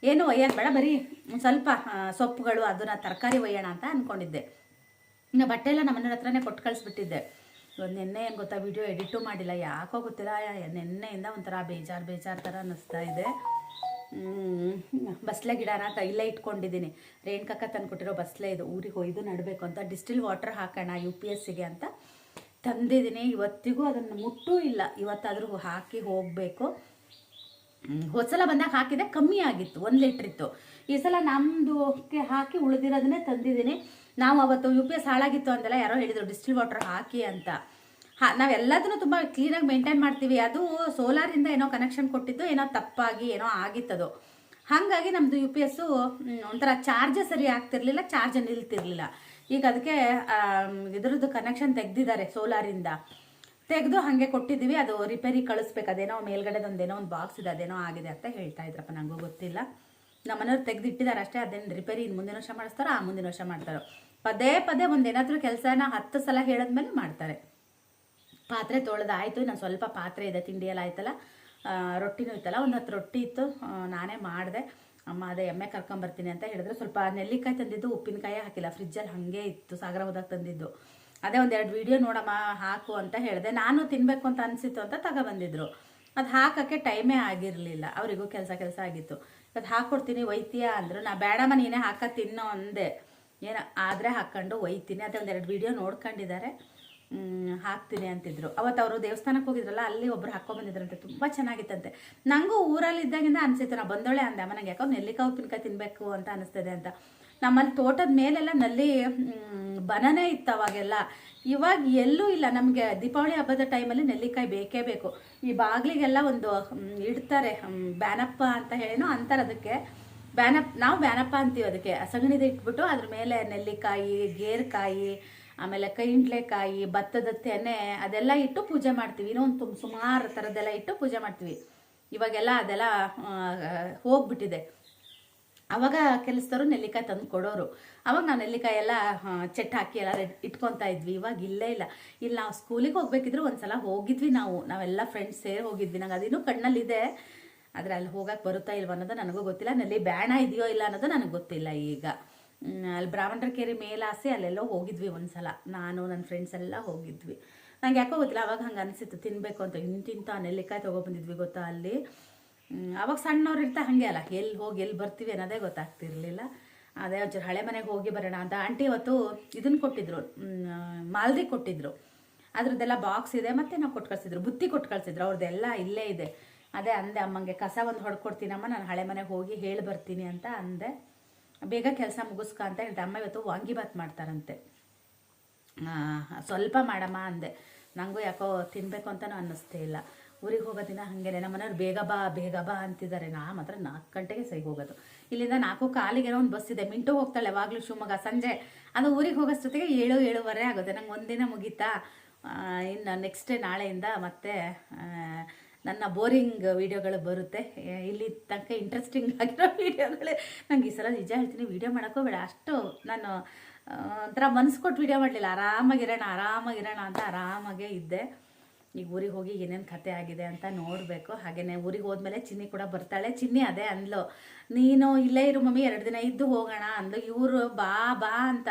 ಏನು ಒಯ್ಯೋದು ಬೇಡ, ಬರೀ ಸ್ವಲ್ಪ ಸೊಪ್ಪುಗಳು, ಅದನ್ನ ತರಕಾರಿ ಒಯ್ಯೋಣ ಅಂತ ಅಂದ್ಕೊಂಡಿದ್ದೆ ಇನ್ನು ಬಟ್ಟೆ ಎಲ್ಲ ನಮ್ಮ ಮನೆಯವ್ರ ಹತ್ರನೇ ಕೊಟ್ಟು ಕಳಿಸ್ಬಿಟ್ಟಿದ್ದೆ. ನಿನ್ನೆ ಏನು ಗೊತ್ತಾ ವಿಡಿಯೋ ಎಡಿಟು ಮಾಡಿಲ್ಲ. ಯಾಕೋ ಗೊತ್ತಿಲ್ಲ ನಿನ್ನೆಯಿಂದ ಒಂಥರ ಬೇಜಾರು ಬೇಜಾರು ಥರ ಅನ್ನಿಸ್ತಾ ಇದೆ. ಬಸ್ಲೆ ಗಿಡನ ತೈಲ ಇಟ್ಕೊಂಡಿದ್ದೀನಿ. ರೇಣುಕಕ್ಕ ತಂದ್ಕೊಟ್ಟಿರೋ ಬಸ್ಲೆ ಇದು. ಊರಿಗೆ ಒಯ್ದು ನಡಬೇಕು ಅಂತ. ಡಿಸ್ಟಿಲ್ ವಾಟರ್ ಹಾಕೋಣ ಯು ಪಿ ಎಸ್ ಸಿಗೆ ಅಂತ ತಂದಿದ್ದೀನಿ. ಇವತ್ತಿಗೂ ಅದನ್ನು ಮುಟ್ಟೂ ಇಲ್ಲ. ಇವತ್ತಾದರೂ ಹಾಕಿ ಹೋಗಬೇಕು. ಹೊಸಲ ಬಂದಾಗ ಹಾಕಿದೆ, ಕಮ್ಮಿ ಆಗಿತ್ತು, ಒಂದು ಲೀಟ್ರ್ ಇತ್ತು. ಈ ಸಲ ನಮ್ಮದುಕ್ಕೆ ಹಾಕಿ ಉಳಿದಿರೋದನ್ನೇ ತಂದಿದ್ದೀನಿ. ನಾವು ಅವತ್ತು ಯು ಪಿ ಎಸ್ ಹಾಳಾಗಿತ್ತು ಅಂತೆಲ್ಲ ಯಾರೋ ಹೇಳಿದರು, ಡಿಸ್ಟಿಲ್ ವಾಟರ್ ಹಾಕಿ ಅಂತ. ಹಾ, ನಾವೆಲ್ಲದನ್ನು ತುಂಬ ಕ್ಲೀನಾಗಿ ಮೇಂಟೈನ್ ಮಾಡ್ತೀವಿ. ಅದು ಸೋಲಾರಿಂದ ಏನೋ ಕನೆಕ್ಷನ್ ಕೊಟ್ಟಿದ್ದು, ಏನೋ ತಪ್ಪಾಗಿ, ಏನೋ ಆಗಿತ್ತದು. ಹಾಗಾಗಿ ನಮ್ಮದು ಯು ಪಿ ಎಸ್ಸು ಒಂಥರ ಚಾರ್ಜ್ ಸರಿ ಆಗ್ತಿರ್ಲಿಲ್ಲ ಚಾರ್ಜ್ ನಿಲ್ತಿರ್ಲಿಲ್ಲ. ಈಗ ಅದಕ್ಕೆ ಇದ್ರದ್ದು ಕನೆಕ್ಷನ್ ತೆಗೆದಿದ್ದಾರೆ ಸೋಲಾರಿಂದ ತೆಗೆದು ಹಾಗೆ ಕೊಟ್ಟಿದ್ದೀವಿ. ಅದು ರಿಪೇರಿ ಕಳಿಸ್ಬೇಕು. ಅದೇನೋ ಮೇಲ್ಗಡೆದೊಂದೇನೋ ಒಂದು ಬಾಕ್ಸ್ ಇದೆ, ಅದೇನೋ ಆಗಿದೆ ಅಂತ ಹೇಳ್ತಾ ಇದ್ರಪ್ಪ ನನಗೂ ಗೊತ್ತಿಲ್ಲ. ನಮ್ಮ ಮನೆಯವ್ರು ತೆಗೆದಿಟ್ಟಿದ್ದಾರೆ ಅಷ್ಟೇ, ಅದೇನು ರಿಪೇರಿ ಇನ್ನು ಮುಂದಿನ ವರ್ಷ ಮಾಡಿಸ್ತಾರೋ, ಆ ಮುಂದಿನ ವರ್ಷ ಮಾಡ್ತಾರೋ. ಪದೇ ಪದೇ ಒಂದು ಏನಾದರೂ ಕೆಲಸನ ಹತ್ತು ಸಲ ಹೇಳಿದ್ಮೇಲೆ ಮಾಡ್ತಾರೆ. ಪಾತ್ರೆ ತೊಳೆದಾಯ್ತು ನಾನು ಸ್ವಲ್ಪ ಪಾತ್ರೆ ಇದೆ ತಿಂಡಿಯೆಲ್ಲ ಆಯ್ತಲ್ಲ ರೊಟ್ಟಿನೂ ಇತ್ತಲ್ಲ ಒಂದು ಹತ್ತು ರೊಟ್ಟಿ ಇತ್ತು ನಾನೇ ಮಾಡಿದೆ. ಅಮ್ಮ ಅದೇ ಎಮ್ಮೆ ಕರ್ಕೊಂಬರ್ತೀನಿ ಅಂತ ಹೇಳಿದ್ರು. ಸ್ವಲ್ಪ ನೆಲ್ಲಿಕಾಯಿ ತಂದಿದ್ದು, ಉಪ್ಪಿನಕಾಯಿ ಹಾಕಿಲ್ಲ, ಫ್ರಿಜ್ಜಲ್ಲಿ ಹಾಗೆ ಇತ್ತು, ಸಾಗರ ಹೋದಾಗ ತಂದಿದ್ದು. ಅದೇ ಒಂದೆರಡು ವೀಡಿಯೋ ನೋಡಮ್ಮ, ಹಾಕು ಅಂತ ಹೇಳಿದೆ. ನಾನು ತಿನ್ನಬೇಕು ಅಂತ ಅನಿಸಿತ್ತು ಅಂತ ತಗೊಬಂದಿದ್ರು. ಅದು ಹಾಕೋಕ್ಕೆ ಟೈಮೇ ಆಗಿರಲಿಲ್ಲ, ಅವರಿಗೂ ಕೆಲಸ ಕೆಲಸ ಆಗಿತ್ತು. ಅದು ಹಾಕ್ಕೊಡ್ತೀನಿ ಒಯ್ತೀಯ ಅಂದರು. ನಾ ಬೇಡಮ್ಮ, ನೀನೇ ಹಾಕೋ, ತಿನ್ನೋ ಅಂದೆ. ಏನೋ, ಆದರೆ ಹಾಕ್ಕೊಂಡು ಒಯ್ತೀನಿ. ಅದೇ ಒಂದೆರಡು ವೀಡಿಯೋ ನೋಡ್ಕೊಂಡಿದ್ದಾರೆ. ಹಾಕ್ತೀನಿ ಅಂತಿದ್ರು. ಅವತ್ತು ಅವರು ದೇವಸ್ಥಾನಕ್ಕೆ ಹೋಗಿದ್ರಲ್ಲ, ಅಲ್ಲಿ ಒಬ್ರು ಹಾಕೊಂಡ್ಬಂದಿದ್ರಂತೆ ಬಂದಿದ್ರಂತೆ. ತುಂಬ ಚೆನ್ನಾಗಿತ್ತಂತೆ. ನನಗೂ ಊರಲ್ಲಿ ಇದ್ದಾಗಿಂದ ಅನಿಸಿತ್ತು ನಾ ಬಂದೋಳೆ ಅಂದೆ ನಂಗೆ ಯಾಕೋ ನೆಲ್ಲಿಕಾಯಿ ಉಪ್ಪಿನಕಾಯಿ ತಿನ್ನಬೇಕು ಅಂತ ಅನಿಸ್ತದೆ ಅಂತ. ನಮ್ಮಲ್ಲಿ ತೋಟದ ಮೇಲೆಲ್ಲ ನಲ್ಲಿ ಬನನೇ ಇತ್ತು ಅವಾಗೆಲ್ಲ. ಇವಾಗ ಎಲ್ಲೂ ಇಲ್ಲ. ನಮಗೆ ದೀಪಾವಳಿ ಹಬ್ಬದ ಟೈಮಲ್ಲಿ ನೆಲ್ಲಿಕಾಯಿ ಬೇಕೇ ಬೇಕು. ಈ ಬಾಗಿಲಿಗೆಲ್ಲ ಒಂದು ಇಡ್ತಾರೆ ಬ್ಯಾನಪ್ಪ ಅಂತ ಹೇಳಿನೋ ಅಂತಾರೆ ಅದಕ್ಕೆ. ಬ್ಯಾನಪ್, ನಾವು ಬ್ಯಾನಪ್ಪ ಅಂತೀವಿ ಅದಕ್ಕೆ. ಸಗಣಿದ ಇಟ್ಬಿಟ್ಟು ಅದ್ರ ಮೇಲೆ ನೆಲ್ಲಿಕಾಯಿ, ಗೇರ್ಕಾಯಿ ಆಮೇಲೆ ಕೈಂಡ್ಲೆಕಾಯಿ ಭತ್ತದ ತೆನೆ ಅದೆಲ್ಲ ಇಟ್ಟು ಪೂಜೆ ಮಾಡ್ತೀವಿ. ಇನ್ನೊಂದು ತುಂಬ ಸುಮಾರು ಥರದ್ದೆಲ್ಲ ಇಟ್ಟು ಪೂಜೆ ಮಾಡ್ತೀವಿ. ಇವಾಗೆಲ್ಲ ಅದೆಲ್ಲ ಹೋಗ್ಬಿಟ್ಟಿದೆ. ಅವಾಗ ಕೆಲಸದವರು ನೆಲ್ಲಿಕಾಯಿ ತಂದು ಕೊಡೋರು. ಅವಾಗ ನಾವು ನೆಲ್ಲಿಕಾಯಿ ಎಲ್ಲ ಚೆಟ್ ಹಾಕಿ ಎಲ್ಲ ಇಟ್ಕೊತಾ ಇದ್ವಿ. ಇವಾಗ ಇಲ್ಲೇ ಇಲ್ಲ. ಇಲ್ಲಿ ನಾವು ಸ್ಕೂಲಿಗೆ ಹೋಗ್ಬೇಕಿದ್ರು ಒಂದ್ಸಲ ಹೋಗಿದ್ವಿ ನಾವು. ನಾವೆಲ್ಲ ಫ್ರೆಂಡ್ಸ್ ಸೇರಿ ಹೋಗಿದ್ವಿ. ನಂಗೆ ಅದಿನ್ನೂ ಕಣ್ಣಲ್ಲಿದೆ. ಆದರೆ ಅಲ್ಲಿ ಹೋಗಕ್ಕೆ ಬರುತ್ತಾ ಇಲ್ವ ಅನ್ನೋದು ನನಗೂ ಗೊತ್ತಿಲ್ಲ. ನಲ್ಲಿ ಬ್ಯಾಣ ಇದೆಯೋ ಇಲ್ಲ ಅನ್ನೋದು ನನಗೆ ಗೊತ್ತಿಲ್ಲ ಈಗ. ಅಲ್ಲಿ ಬ್ರಾಹ್ಮಣರ ಕೆರೆ ಮೇಲಾಸೆ ಅಲ್ಲೆಲ್ಲೋ ಹೋಗಿದ್ವಿ ಒಂದ್ಸಲ. ನಾನು ನನ್ನ ಫ್ರೆಂಡ್ಸ್ ಎಲ್ಲ ಹೋಗಿದ್ವಿ. ನಂಗೆ ಯಾಕೋ ಗೊತ್ತಿಲ್ಲ, ಅವಾಗ ಹಂಗೆ ಅನಿಸಿತ್ತು ತಿನ್ನಬೇಕು ಅಂತ. ಇಂತಿಂತ ನೆಲ್ಲಿಕಾಯಿ ತೊಗೊಬಂದಿದ್ವಿ ಗೊತ್ತಾ ಅಲ್ಲಿ? ಅವಾಗ ಸಣ್ಣವ್ರು ಇರ್ತಾ ಹಾಗೆ ಅಲ್ಲ. ಎಲ್ಲಿ ಹೋಗಿ ಎಲ್ಲಿ ಬರ್ತೀವಿ ಅನ್ನೋದೇ ಗೊತ್ತಾಗ್ತಿರ್ಲಿಲ್ಲ. ಅದೇ ಒಂಚೂರು ಹಳೆ ಮನೆಗೆ ಹೋಗಿ ಬರೋಣ ಅಂತ. ಆಂಟಿ ಅವತ್ತು ಇದನ್ನು ಕೊಟ್ಟಿದ್ರು. ಮಾಲ್ದಿ ಕೊಟ್ಟಿದ್ರು. ಅದ್ರದ್ದೆಲ್ಲ ಬಾಕ್ಸ್ ಇದೆ, ಮತ್ತೆ ನಾವು ಕೊಟ್ಟು ಕಳಿಸಿದ್ರು ಬುತ್ತಿ ಕೊಟ್ಟು ಕಳಿಸಿದ್ರು ಅವ್ರದ್ದೆಲ್ಲ ಇಲ್ಲೇ ಇದೆ. ಅದೇ ಅಂದೆ ಅಮ್ಮಂಗೆ, ಕಸ ಒಂದು ಹೊಡ್ಕೊಡ್ತೀನಮ್ಮ, ನಾನು ಹಳೆ ಮನೆಗೆ ಹೋಗಿ ಹೇಳಿ ಬರ್ತೀನಿ ಅಂತ ಅಂದೆ. ಬೇಗ ಕೆಲಸ ಮುಗಿಸ್ಕ ಅಂತ ಹೇಳಿದ್ರೆ ಅಮ್ಮ ಇವತ್ತು ವಾಂಗಿಬಾತ್ ಮಾಡ್ತಾರಂತೆ. ಸ್ವಲ್ಪ ಮಾಡಮ್ಮ ಅಂದೆ. ನನಗೂ ಯಾಕೋ ತಿನ್ನಬೇಕು ಅಂತಲೂ ಅನ್ನಿಸ್ತೇ ಇಲ್ಲ. ಊರಿಗೆ ಹೋಗೋ ದಿನ ಹಾಗೇನೆ. ನಮ್ಮ ಮನೆಯವ್ರು ಬೇಗ ಬಾ ಬೇಗ ಬಾ ಅಂತಿದ್ದಾರೆ. ನಾ ಮಾತ್ರ ನಾಲ್ಕು ಗಂಟೆಗೆ ಸೈ ಹೋಗೋದು. ಇಲ್ಲಿಂದ ನಾಲ್ಕು ಕಾಲಿಗೆ ಏನೋ ಒಂದು ಬಸ್ ಇದೆ. ಮಿಂಟು ಹೋಗ್ತಾಳೆ ಯಾವಾಗಲೂ ಶಿವಮೊಗ್ಗ. ಸಂಜೆ. ಅದು ಊರಿಗೆ ಹೋಗೋಷ್ಟೊತ್ತಿಗೆ ಏಳು, ಏಳುವರೆ ಆಗುತ್ತೆ. ನಂಗೆ ಒಂದಿನ ಮುಗೀತಾ? ಇನ್ನು ನೆಕ್ಸ್ಟ್ ಡೇ ನಾಳೆಯಿಂದ ಮತ್ತೆ ನನ್ನ ಬೋರಿಂಗ್ ವೀಡಿಯೋಗಳು ಬರುತ್ತೆ. ಇಲ್ಲಿ ತನಕ ಇಂಟ್ರೆಸ್ಟಿಂಗ್ ಆಗಿರೋ ವೀಡಿಯೋಗಳೇ. ನಂಗೆ ಈ ಸಲ ನಿಜ ಹೇಳ್ತೀನಿ, ವೀಡಿಯೋ ಮಾಡೋಕ್ಕೂ ಬೇಡ. ಅಷ್ಟು ನಾನು ಒಂಥರ ಮನ್ಸು ಕೊಟ್ಟು ವೀಡಿಯೋ ಮಾಡಲಿಲ್ಲ. ಆರಾಮಾಗಿರೋಣ ಆರಾಮಾಗಿರೋಣ ಅಂತ ಆರಾಮಾಗೇ ಇದ್ದೆ. ಈಗ ಊರಿಗೆ ಹೋಗಿ ಏನೇನು ಕತೆ ಆಗಿದೆ ಅಂತ ನೋಡಬೇಕು. ಹಾಗೆಯೇ ಊರಿಗೆ ಹೋದ್ಮೇಲೆ ಚಿನ್ನಿ ಕೂಡ ಬರ್ತಾಳೆ. ಚಿನ್ನಿ ಅದೇ ಅಂದ್ಲು, ನೀನು ಇಲ್ಲೇ ಇರು ಮಮ್ಮಿ, ಎರಡು ದಿನ ಇದ್ದು ಹೋಗೋಣ ಅಂದ್ಲು. ಇವರು, ಬಾ ಬಾ ಅಂತ.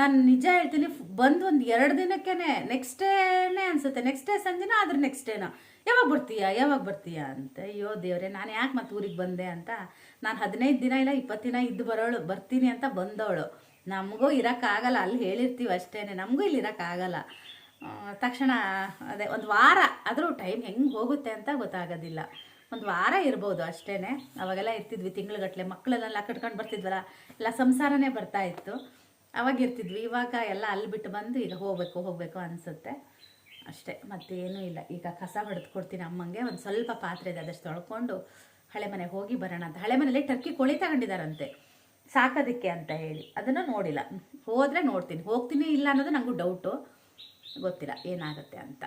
ನಾನು ನಿಜ ಹೇಳ್ತೀನಿ ಬಂದು ಒಂದು ಎರಡು ದಿನಕ್ಕೇ ನೆಕ್ಸ್ಟ್ ಡೇನೇ ಅನಿಸುತ್ತೆ. ನೆಕ್ಸ್ಟ್ ಡೇ ಸಂಜೆನೋ ಅದ್ರ ನೆಕ್ಸ್ಟ್ ಡೇನ. ಯಾವಾಗ ಬರ್ತೀಯಾ ಯಾವಾಗ ಬರ್ತೀಯಾ ಅಂತ, ಅಯ್ಯೋ ದೇವ್ರೆ, ನಾನು ಯಾಕೆ ಮತ್ತೆ ಊರಿಗೆ ಬಂದೆ ಅಂತ. ನಾನು ಹದಿನೈದು ದಿನ ಇಲ್ಲ, ಇಪ್ಪತ್ತು ದಿನ ಇದ್ದು ಬರೋಳು, ಬರ್ತೀನಿ ಅಂತ ಬಂದವಳು. ನಮಗೂ ಇರೋಕ್ಕಾಗಲ್ಲ ಅಲ್ಲಿ ಹೇಳಿರ್ತೀವಿ ಅಷ್ಟೇ ನಮಗೂ ಇಲ್ಲಿ ಇರೋಕ್ಕಾಗಲ್ಲ ತಕ್ಷಣ, ಅದೇ, ಒಂದು ವಾರ ಆದರೂ ಟೈಮ್ ಹೆಂಗೆ ಹೋಗುತ್ತೆ ಅಂತ ಗೊತ್ತಾಗೋದಿಲ್ಲ. ಒಂದು ವಾರ ಇರ್ಬೋದು ಅಷ್ಟೇ ಅವಾಗೆಲ್ಲ ಇರ್ತಿದ್ವಿ ತಿಂಗಳುಗಟ್ಟಲೆ ಮಕ್ಕಳೆಲ್ಲ ಕಟ್ಕೊಂಡು ಬರ್ತಿದ್ವಲ್ಲ, ಎಲ್ಲ ಸಂಸಾರನೇ ಬರ್ತಾ ಇತ್ತು. ಅವಾಗ ಇವಾಗ ಎಲ್ಲ ಅಲ್ಲಿ ಬಿಟ್ಟು ಬಂದು ಈಗ ಹೋಗಬೇಕು ಹೋಗಬೇಕು ಅನಿಸುತ್ತೆ. ಅಷ್ಟೇ. ಮತ್ತೇನೂ ಇಲ್ಲ. ಈಗ ಕಸ ಹೊಡೆದು ಕೊಡ್ತೀನಿ ಅಮ್ಮಂಗೆ. ಒಂದು ಸ್ವಲ್ಪ ಪಾತ್ರೆ ಇದೆ, ಅದಷ್ಟು ತೊಳ್ಕೊಂಡು ಹಳೆ ಮನೆಗೆ ಹೋಗಿ ಬರೋಣ ಅಂತ. ಹಳೆ ಮನೇಲಿ ಟರ್ಕಿ ಕೋಳಿ ತಗೊಂಡಿದ್ದಾರಂತೆ ಸಾಕೋದಕ್ಕೆ ಅಂತ ಹೇಳಿ. ಅದನ್ನು ನೋಡಿಲ್ಲ. ಹೋದರೆ ನೋಡ್ತೀನಿ. ಹೋಗ್ತೀನಿ ಇಲ್ಲ ಅನ್ನೋದು ನನಗೂ ಡೌಟು ಗೊತ್ತಿಲ್ಲ. ಏನಾಗುತ್ತೆ ಅಂತ.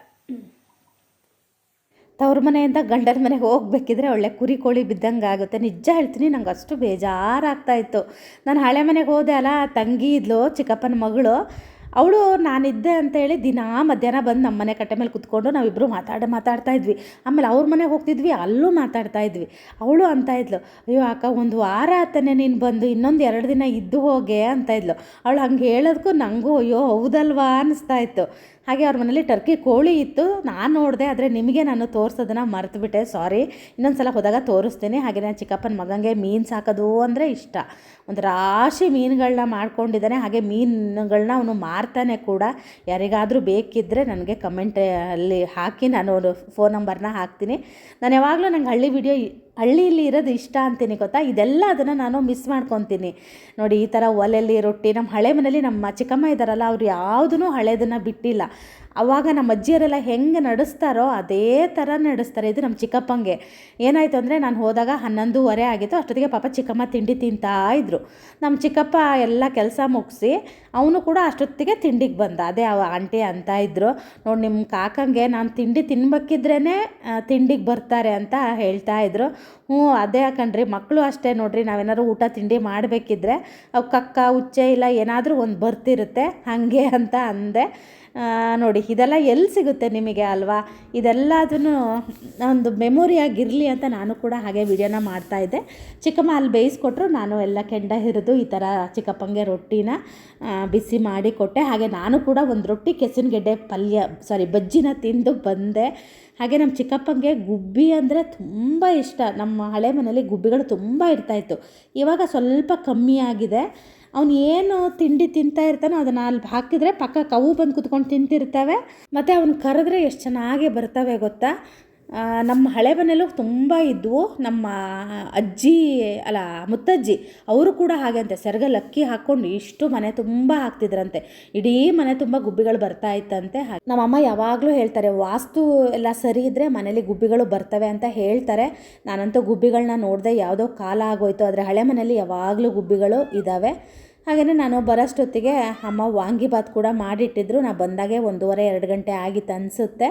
ತವ್ರ ಮನೆಯಿಂದ ಗಂಡನ ಮನೆಗೆ ಹೋಗಬೇಕಿದ್ರೆ ಒಳ್ಳೆ ಕುರಿ ಕೋಳಿ ಬಿದ್ದಂಗೆ ಆಗುತ್ತೆ. ನಿಜ ಹೇಳ್ತೀನಿ, ನಂಗೆ ಅಷ್ಟು ಬೇಜಾರಾಗ್ತಾಯಿತ್ತು ನಾನು ಹಳೆ ಮನೆಗೆ ಹೋದೆ ಅಲ್ಲ, ತಂಗಿ ಇದ್ಲು, ಚಿಕ್ಕಪ್ಪನ ಮಗಳು. ಅವಳು ನಾನಿದ್ದೆ ಅಂತೇಳಿ ದಿನಾ ಮಧ್ಯಾಹ್ನ ಬಂದು ನಮ್ಮ ಮನೆ ಕಟ್ಟೆ ಮೇಲೆ ಕುತ್ಕೊಂಡು ನಾವಿಬ್ಬರು ಮಾತಾಡ ಮಾತಾಡ್ತಾ ಇದ್ವಿ. ಆಮೇಲೆ ಅವ್ರ ಮನೆಗೆ ಹೋಗ್ತಿದ್ವಿ, ಅಲ್ಲೂ ಮಾತಾಡ್ತಾ ಇದ್ವಿ. ಅವಳು ಅಂತ ಇದ್ಲು, ಅಯ್ಯೋ ಅಕ್ಕ, ಒಂದು ವಾರ ಆತನೇ ನೀನು ಬಂದು, ಇನ್ನೊಂದು ಎರಡು ದಿನ ಇದ್ದು ಹೋಗೆ ಅಂತ ಇದ್ಲು. ಅವಳು ಹಂಗೆ ಹೇಳೋದಕ್ಕೂ ನನಗೂ ಅಯ್ಯೋ, ಹೌದಲ್ವಾ ಅನ್ನಿಸ್ತಾ ಇತ್ತು. ಹಾಗೆ ಅವ್ರ ಮನೇಲಿ ಟರ್ಕಿ ಕೋಳಿ ಇತ್ತು. ನಾನು ನೋಡಿದೆ, ಆದರೆ ನಿಮಗೆ ನಾನು ತೋರಿಸೋದನ್ನ ಮರೆತುಬಿಟ್ಟೆ. ಸಾರಿ ಇನ್ನೊಂದು ಸಲ ಹೋದಾಗ ತೋರಿಸ್ತೀನಿ. ಹಾಗೆ ನಾನು ಚಿಕ್ಕಪ್ಪನ ಮಗನಿಗೆ ಮೀನು ಸಾಕೋದು ಅಂದರೆ ಇಷ್ಟ. ಒಂದು ರಾಶಿ ಮೀನುಗಳನ್ನ ಮಾಡ್ಕೊಂಡಿದ್ದಾನೆ. ಹಾಗೆ ಮೀನುಗಳನ್ನ ಅವನು ಮಾರ್ತಾನೆ ಕೂಡ. ಯಾರಿಗಾದರೂ ಬೇಕಿದ್ದರೆ ನನಗೆ ಕಮೆಂಟ್ ಅಲ್ಲಿ ಹಾಕಿ, ನಾನು ಫೋನ್ ನಂಬರ್ನ ಹಾಕ್ತೀನಿ. ನಾನು ಯಾವಾಗಲೂ ನಂಗೆ ಹಳ್ಳಿ ವಿಡಿಯೋ ಹಳ್ಳಿಯಲ್ಲಿ ಇರೋದು ಇಷ್ಟ ಅಂತೀನಿ ಗೊತ್ತಾ? ಇದೆಲ್ಲ ಅದನ್ನು ನಾನು ಮಿಸ್ ಮಾಡ್ಕೊತೀನಿ. ನೋಡಿ, ಈ ಥರ ಒಲೆಯಲ್ಲಿ ರೊಟ್ಟಿ ನಮ್ಮ ಹಳೆ ಮನೇಲಿ ನಮ್ಮ ಚಿಕ್ಕಮ್ಮ ಇದ್ದಾರಲ್ಲ, ಅವ್ರು ಯಾವುದೂ ಹಳೇದನ್ನು ಬಿಟ್ಟಿಲ್ಲ. ಅವಾಗ ನಮ್ಮ ಅಜ್ಜಿಯರೆಲ್ಲ ಹೆಂಗೆ ನಡೆಸ್ತಾರೋ ಅದೇ ಥರ ನಡೆಸ್ತಾರೆ. ಇದು ನಮ್ಮ ಚಿಕ್ಕಪ್ಪಂಗೆ. ಏನಾಯಿತು ಅಂದರೆ ನಾನು ಹೋದಾಗ ಹನ್ನೊಂದುವರೆ ಆಗಿತ್ತು, ಅಷ್ಟೊತ್ತಿಗೆ ಪಾಪ ಚಿಕ್ಕಮ್ಮ ತಿಂಡಿ ತಿಂತಾ ಇದ್ರು. ನಮ್ಮ ಚಿಕ್ಕಪ್ಪ ಎಲ್ಲ ಕೆಲಸ ಮುಗಿಸಿ ಅವನು ಕೂಡ ಅಷ್ಟೊತ್ತಿಗೆ ತಿಂಡಿಗೆ ಬಂದ. ಅದೇ ಅವ ಆಂಟಿ ಅಂತ ಇದ್ದರು ನೋಡಿ ನಿಮ್ಮ ಕಾಕಂಗೆ ನಾನು ತಿಂಡಿ ತಿನ್ಬೇಕಿದ್ರೇ ತಿಂಡಿಗೆ ಬರ್ತಾರೆ ಅಂತ ಹೇಳ್ತಾ ಇದ್ರು. ಹ್ಞೂ, ಅದೇ ಕಣ್ರಿ. ಮಕ್ಕಳು ಅಷ್ಟೇ ನೋಡ್ರಿ, ನಾವೇನಾದ್ರು ಊಟ ತಿಂಡಿ ಮಾಡಬೇಕಿದ್ರೆ ಅವು ಕಕ್ಕ ಉಚ್ಚೆ ಇಲ್ಲ ಏನಾದರೂ ಒಂದು ಬರ್ತಿರುತ್ತೆ. ಹಾಗೆ ಅಂತ ಅಂದೆ. ನೋಡಿ, ಇದೆಲ್ಲ ಎಲ್ಲಿ ಸಿಗುತ್ತೆ ನಿಮಗೆ ಅಲ್ವಾ? ಇದೆಲ್ಲದನ್ನು ಒಂದು ಮೆಮೊರಿಯಾಗಿರಲಿ ಅಂತ ನಾನು ಕೂಡ ಹಾಗೆ ವಿಡಿಯೋನ ಮಾಡ್ತಾಯಿದ್ದೆ ಚಿಕ್ಕಮ್ಮ ಅಲ್ಲಿ ಬೇಯಿಸ್ಕೊಟ್ರು, ನಾನು ಎಲ್ಲ ಕೆಂಡ ಹಿರಿದು ಈ ಥರ ಚಿಕ್ಕಪ್ಪಂಗೆ ರೊಟ್ಟಿನ ಬಿಸಿ ಮಾಡಿ ಕೊಟ್ಟೆ. ಹಾಗೆ ನಾನು ಕೂಡ ಒಂದು ರೊಟ್ಟಿ ಕೆಸರಿಗೆಡ್ಡೆ ಪಲ್ಯ ಸಾರಿ ಬಜ್ಜಿನ ತಿಂದು ಬಂದೆ. ಹಾಗೆ ನಮ್ಮ ಚಿಕ್ಕಪ್ಪಂಗೆ ಗುಬ್ಬಿ ಅಂದರೆ ತುಂಬ ಇಷ್ಟ. ನಮ್ಮ ಹಳೆ ಮನೆಯಲ್ಲಿ ಗುಬ್ಬಿಗಳು ತುಂಬ ಇರ್ತಾಯಿತ್ತು ಇವಾಗ ಸ್ವಲ್ಪ ಕಮ್ಮಿ ಆಗಿದೆ. ಅವನು ಏನು ತಿಂಡಿ ತಿಂತಾ ಇರ್ತಾನೋ ಅದನ್ನು ಅಲ್ಲಿ ಹಾಕಿದರೆ ಪಕ್ಕ ಕವು ಬಂದು ಕುತ್ಕೊಂಡು ತಿಂತಿರ್ತವೆ. ಮತ್ತು ಅವನು ಕರೆದ್ರೆ ಎಷ್ಟು ಚೆನ್ನಾಗಿ ಬರ್ತವೆ ಗೊತ್ತಾ? ನಮ್ಮ ಹಳೆ ಮನೆಯಲ್ಲೂ ತುಂಬ ಇದ್ದವು ನಮ್ಮ ಅಜ್ಜಿ, ಅಲ್ಲ, ಮುತ್ತಜ್ಜಿ, ಅವರು ಕೂಡ ಹಾಗೆ ಅಂತೆ ಸೆರಗಲ್ಲಿ ಅಕ್ಕಿ ಹಾಕ್ಕೊಂಡು ಇಷ್ಟು ಮನೆ ತುಂಬ ಹಾಕ್ತಿದ್ರಂತೆ. ಇಡೀ ಮನೆ ತುಂಬ ಗುಬ್ಬಿಗಳು ಬರ್ತಾ ಇತ್ತಂತೆ. ಹಾಗೆ ನಮ್ಮಮ್ಮ ಯಾವಾಗಲೂ ಹೇಳ್ತಾರೆ, ವಾಸ್ತು ಎಲ್ಲ ಸರಿ ಇದ್ದರೆ ಮನೇಲಿ ಗುಬ್ಬಿಗಳು ಬರ್ತವೆ ಅಂತ ಹೇಳ್ತಾರೆ. ನಾನಂತೂ ಗುಬ್ಬಿಗಳನ್ನ ನೋಡಿದೆ ಯಾವುದೋ ಕಾಲ ಆಗೋಯ್ತು. ಆದರೆ ಹಳೆ ಮನೆಯಲ್ಲಿ ಯಾವಾಗಲೂ ಗುಬ್ಬಿಗಳು ಇದ್ದಾವೆ ಹಾಗೆಯೇ ನಾನು ಬರೋಷ್ಟೊತ್ತಿಗೆ ಅಮ್ಮ ವಾಂಗಿಬಾತ್ ಕೂಡ ಮಾಡಿಟ್ಟಿದ್ರು. ನಾನು ಬಂದಾಗೆ ಒಂದೂವರೆ, ಎರಡು ಗಂಟೆ ಆಗಿತ್ತು ಅನಿಸುತ್ತೆ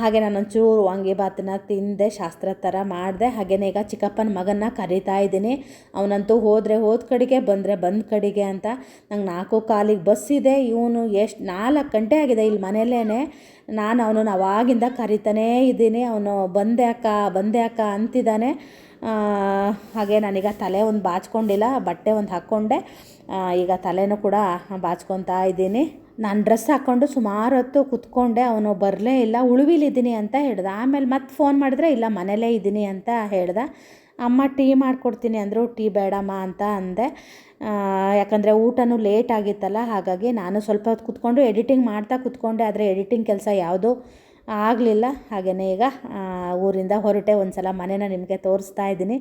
ಹಾಗೆ ನಾನೊಂಚೂರು ವಾಂಗಿಬಾತನ್ನ ತಿಂದೆ, ಶಾಸ್ತ್ರ ಥರ ಮಾಡಿದೆ. ಹಾಗೆಯೇ ಈಗ ಚಿಕ್ಕಪ್ಪನ ಮಗನ್ನ ಕರಿತಾ ಇದ್ದೀನಿ. ಅವನಂತೂ ಹೋದರೆ ಹೋದ ಕಡೆಗೆ, ಬಂದರೆ ಬಂದ ಕಡೆಗೆ ಅಂತ ನಂಗೆ ನಾಲ್ಕು ಕಾಲಿಗೆ ಬಸ್ ಇದೆ. ಇವನು ಎಷ್ಟು ನಾಲ್ಕು ಗಂಟೆ ಆಗಿದೆ ಇಲ್ಲಿ ಮನೆಯಲ್ಲೇ ನಾನು ಅವನನ್ನು ಅವಾಗಿಂದ ಕರಿತಾನೇ ಇದ್ದೀನಿ. ಅವನು ಬಂದೆ ಅಕ್ಕ ಬಂದೆ ಅಕ್ಕ ಅಂತಿದ್ದಾನೆ. ಹಾಗೆ ನಾನೀಗ ತಲೆ ಒಂದು ಬಾಚ್ಕೊಂಡಿಲ್ಲ, ಬಟ್ಟೆ ಒಂದು ಹಾಕ್ಕೊಂಡೆ. ಈಗ ತಲೆನೂ ಕೂಡ ಬಾಚ್ಕೊತಾ ಇದ್ದೀನಿ. ನಾನು ಡ್ರೆಸ್ ಹಾಕ್ಕೊಂಡು ಸುಮಾರು ಹೊತ್ತು ಕುತ್ಕೊಂಡೆ, ಅವನು ಬರಲೇ ಇಲ್ಲ ಉಳುವಿಲಿದ್ದೀನಿ ಅಂತ ಹೇಳ್ದ. ಆಮೇಲೆ ಮತ್ತೆ ಫೋನ್ ಮಾಡಿದ್ರೆ, ಇಲ್ಲ, ಮನೇಲೇ ಇದ್ದೀನಿ ಅಂತ ಹೇಳ್ದ. ಅಮ್ಮ, ಟೀ ಮಾಡಿಕೊಡ್ತೀನಿ ಅಂದರು. ಟೀ ಬೇಡಮ್ಮ ಅಂತ ಅಂದೆ. ಯಾಕಂದರೆ ಊಟನೂ ಲೇಟ್ ಆಗಿತ್ತಲ್ಲ, ಹಾಗಾಗಿ ನಾನು ಸ್ವಲ್ಪ ಹೊತ್ತು ಕುತ್ಕೊಂಡು ಎಡಿಟಿಂಗ್ ಮಾಡ್ತಾ ಕುತ್ಕೊಂಡೆ. ಆದರೆ ಎಡಿಟಿಂಗ್ ಕೆಲಸ ಯಾವುದೂ ಆಗಲಿಲ್ಲ. ಹಾಗೆಯೇ ಈಗ ಊರಿಂದ ಹೊರಟೆ ಒಂದು ಸಲ ಮನೇನ ನಿಮಗೆ ತೋರಿಸ್ತಾ ಇದ್ದೀನಿ.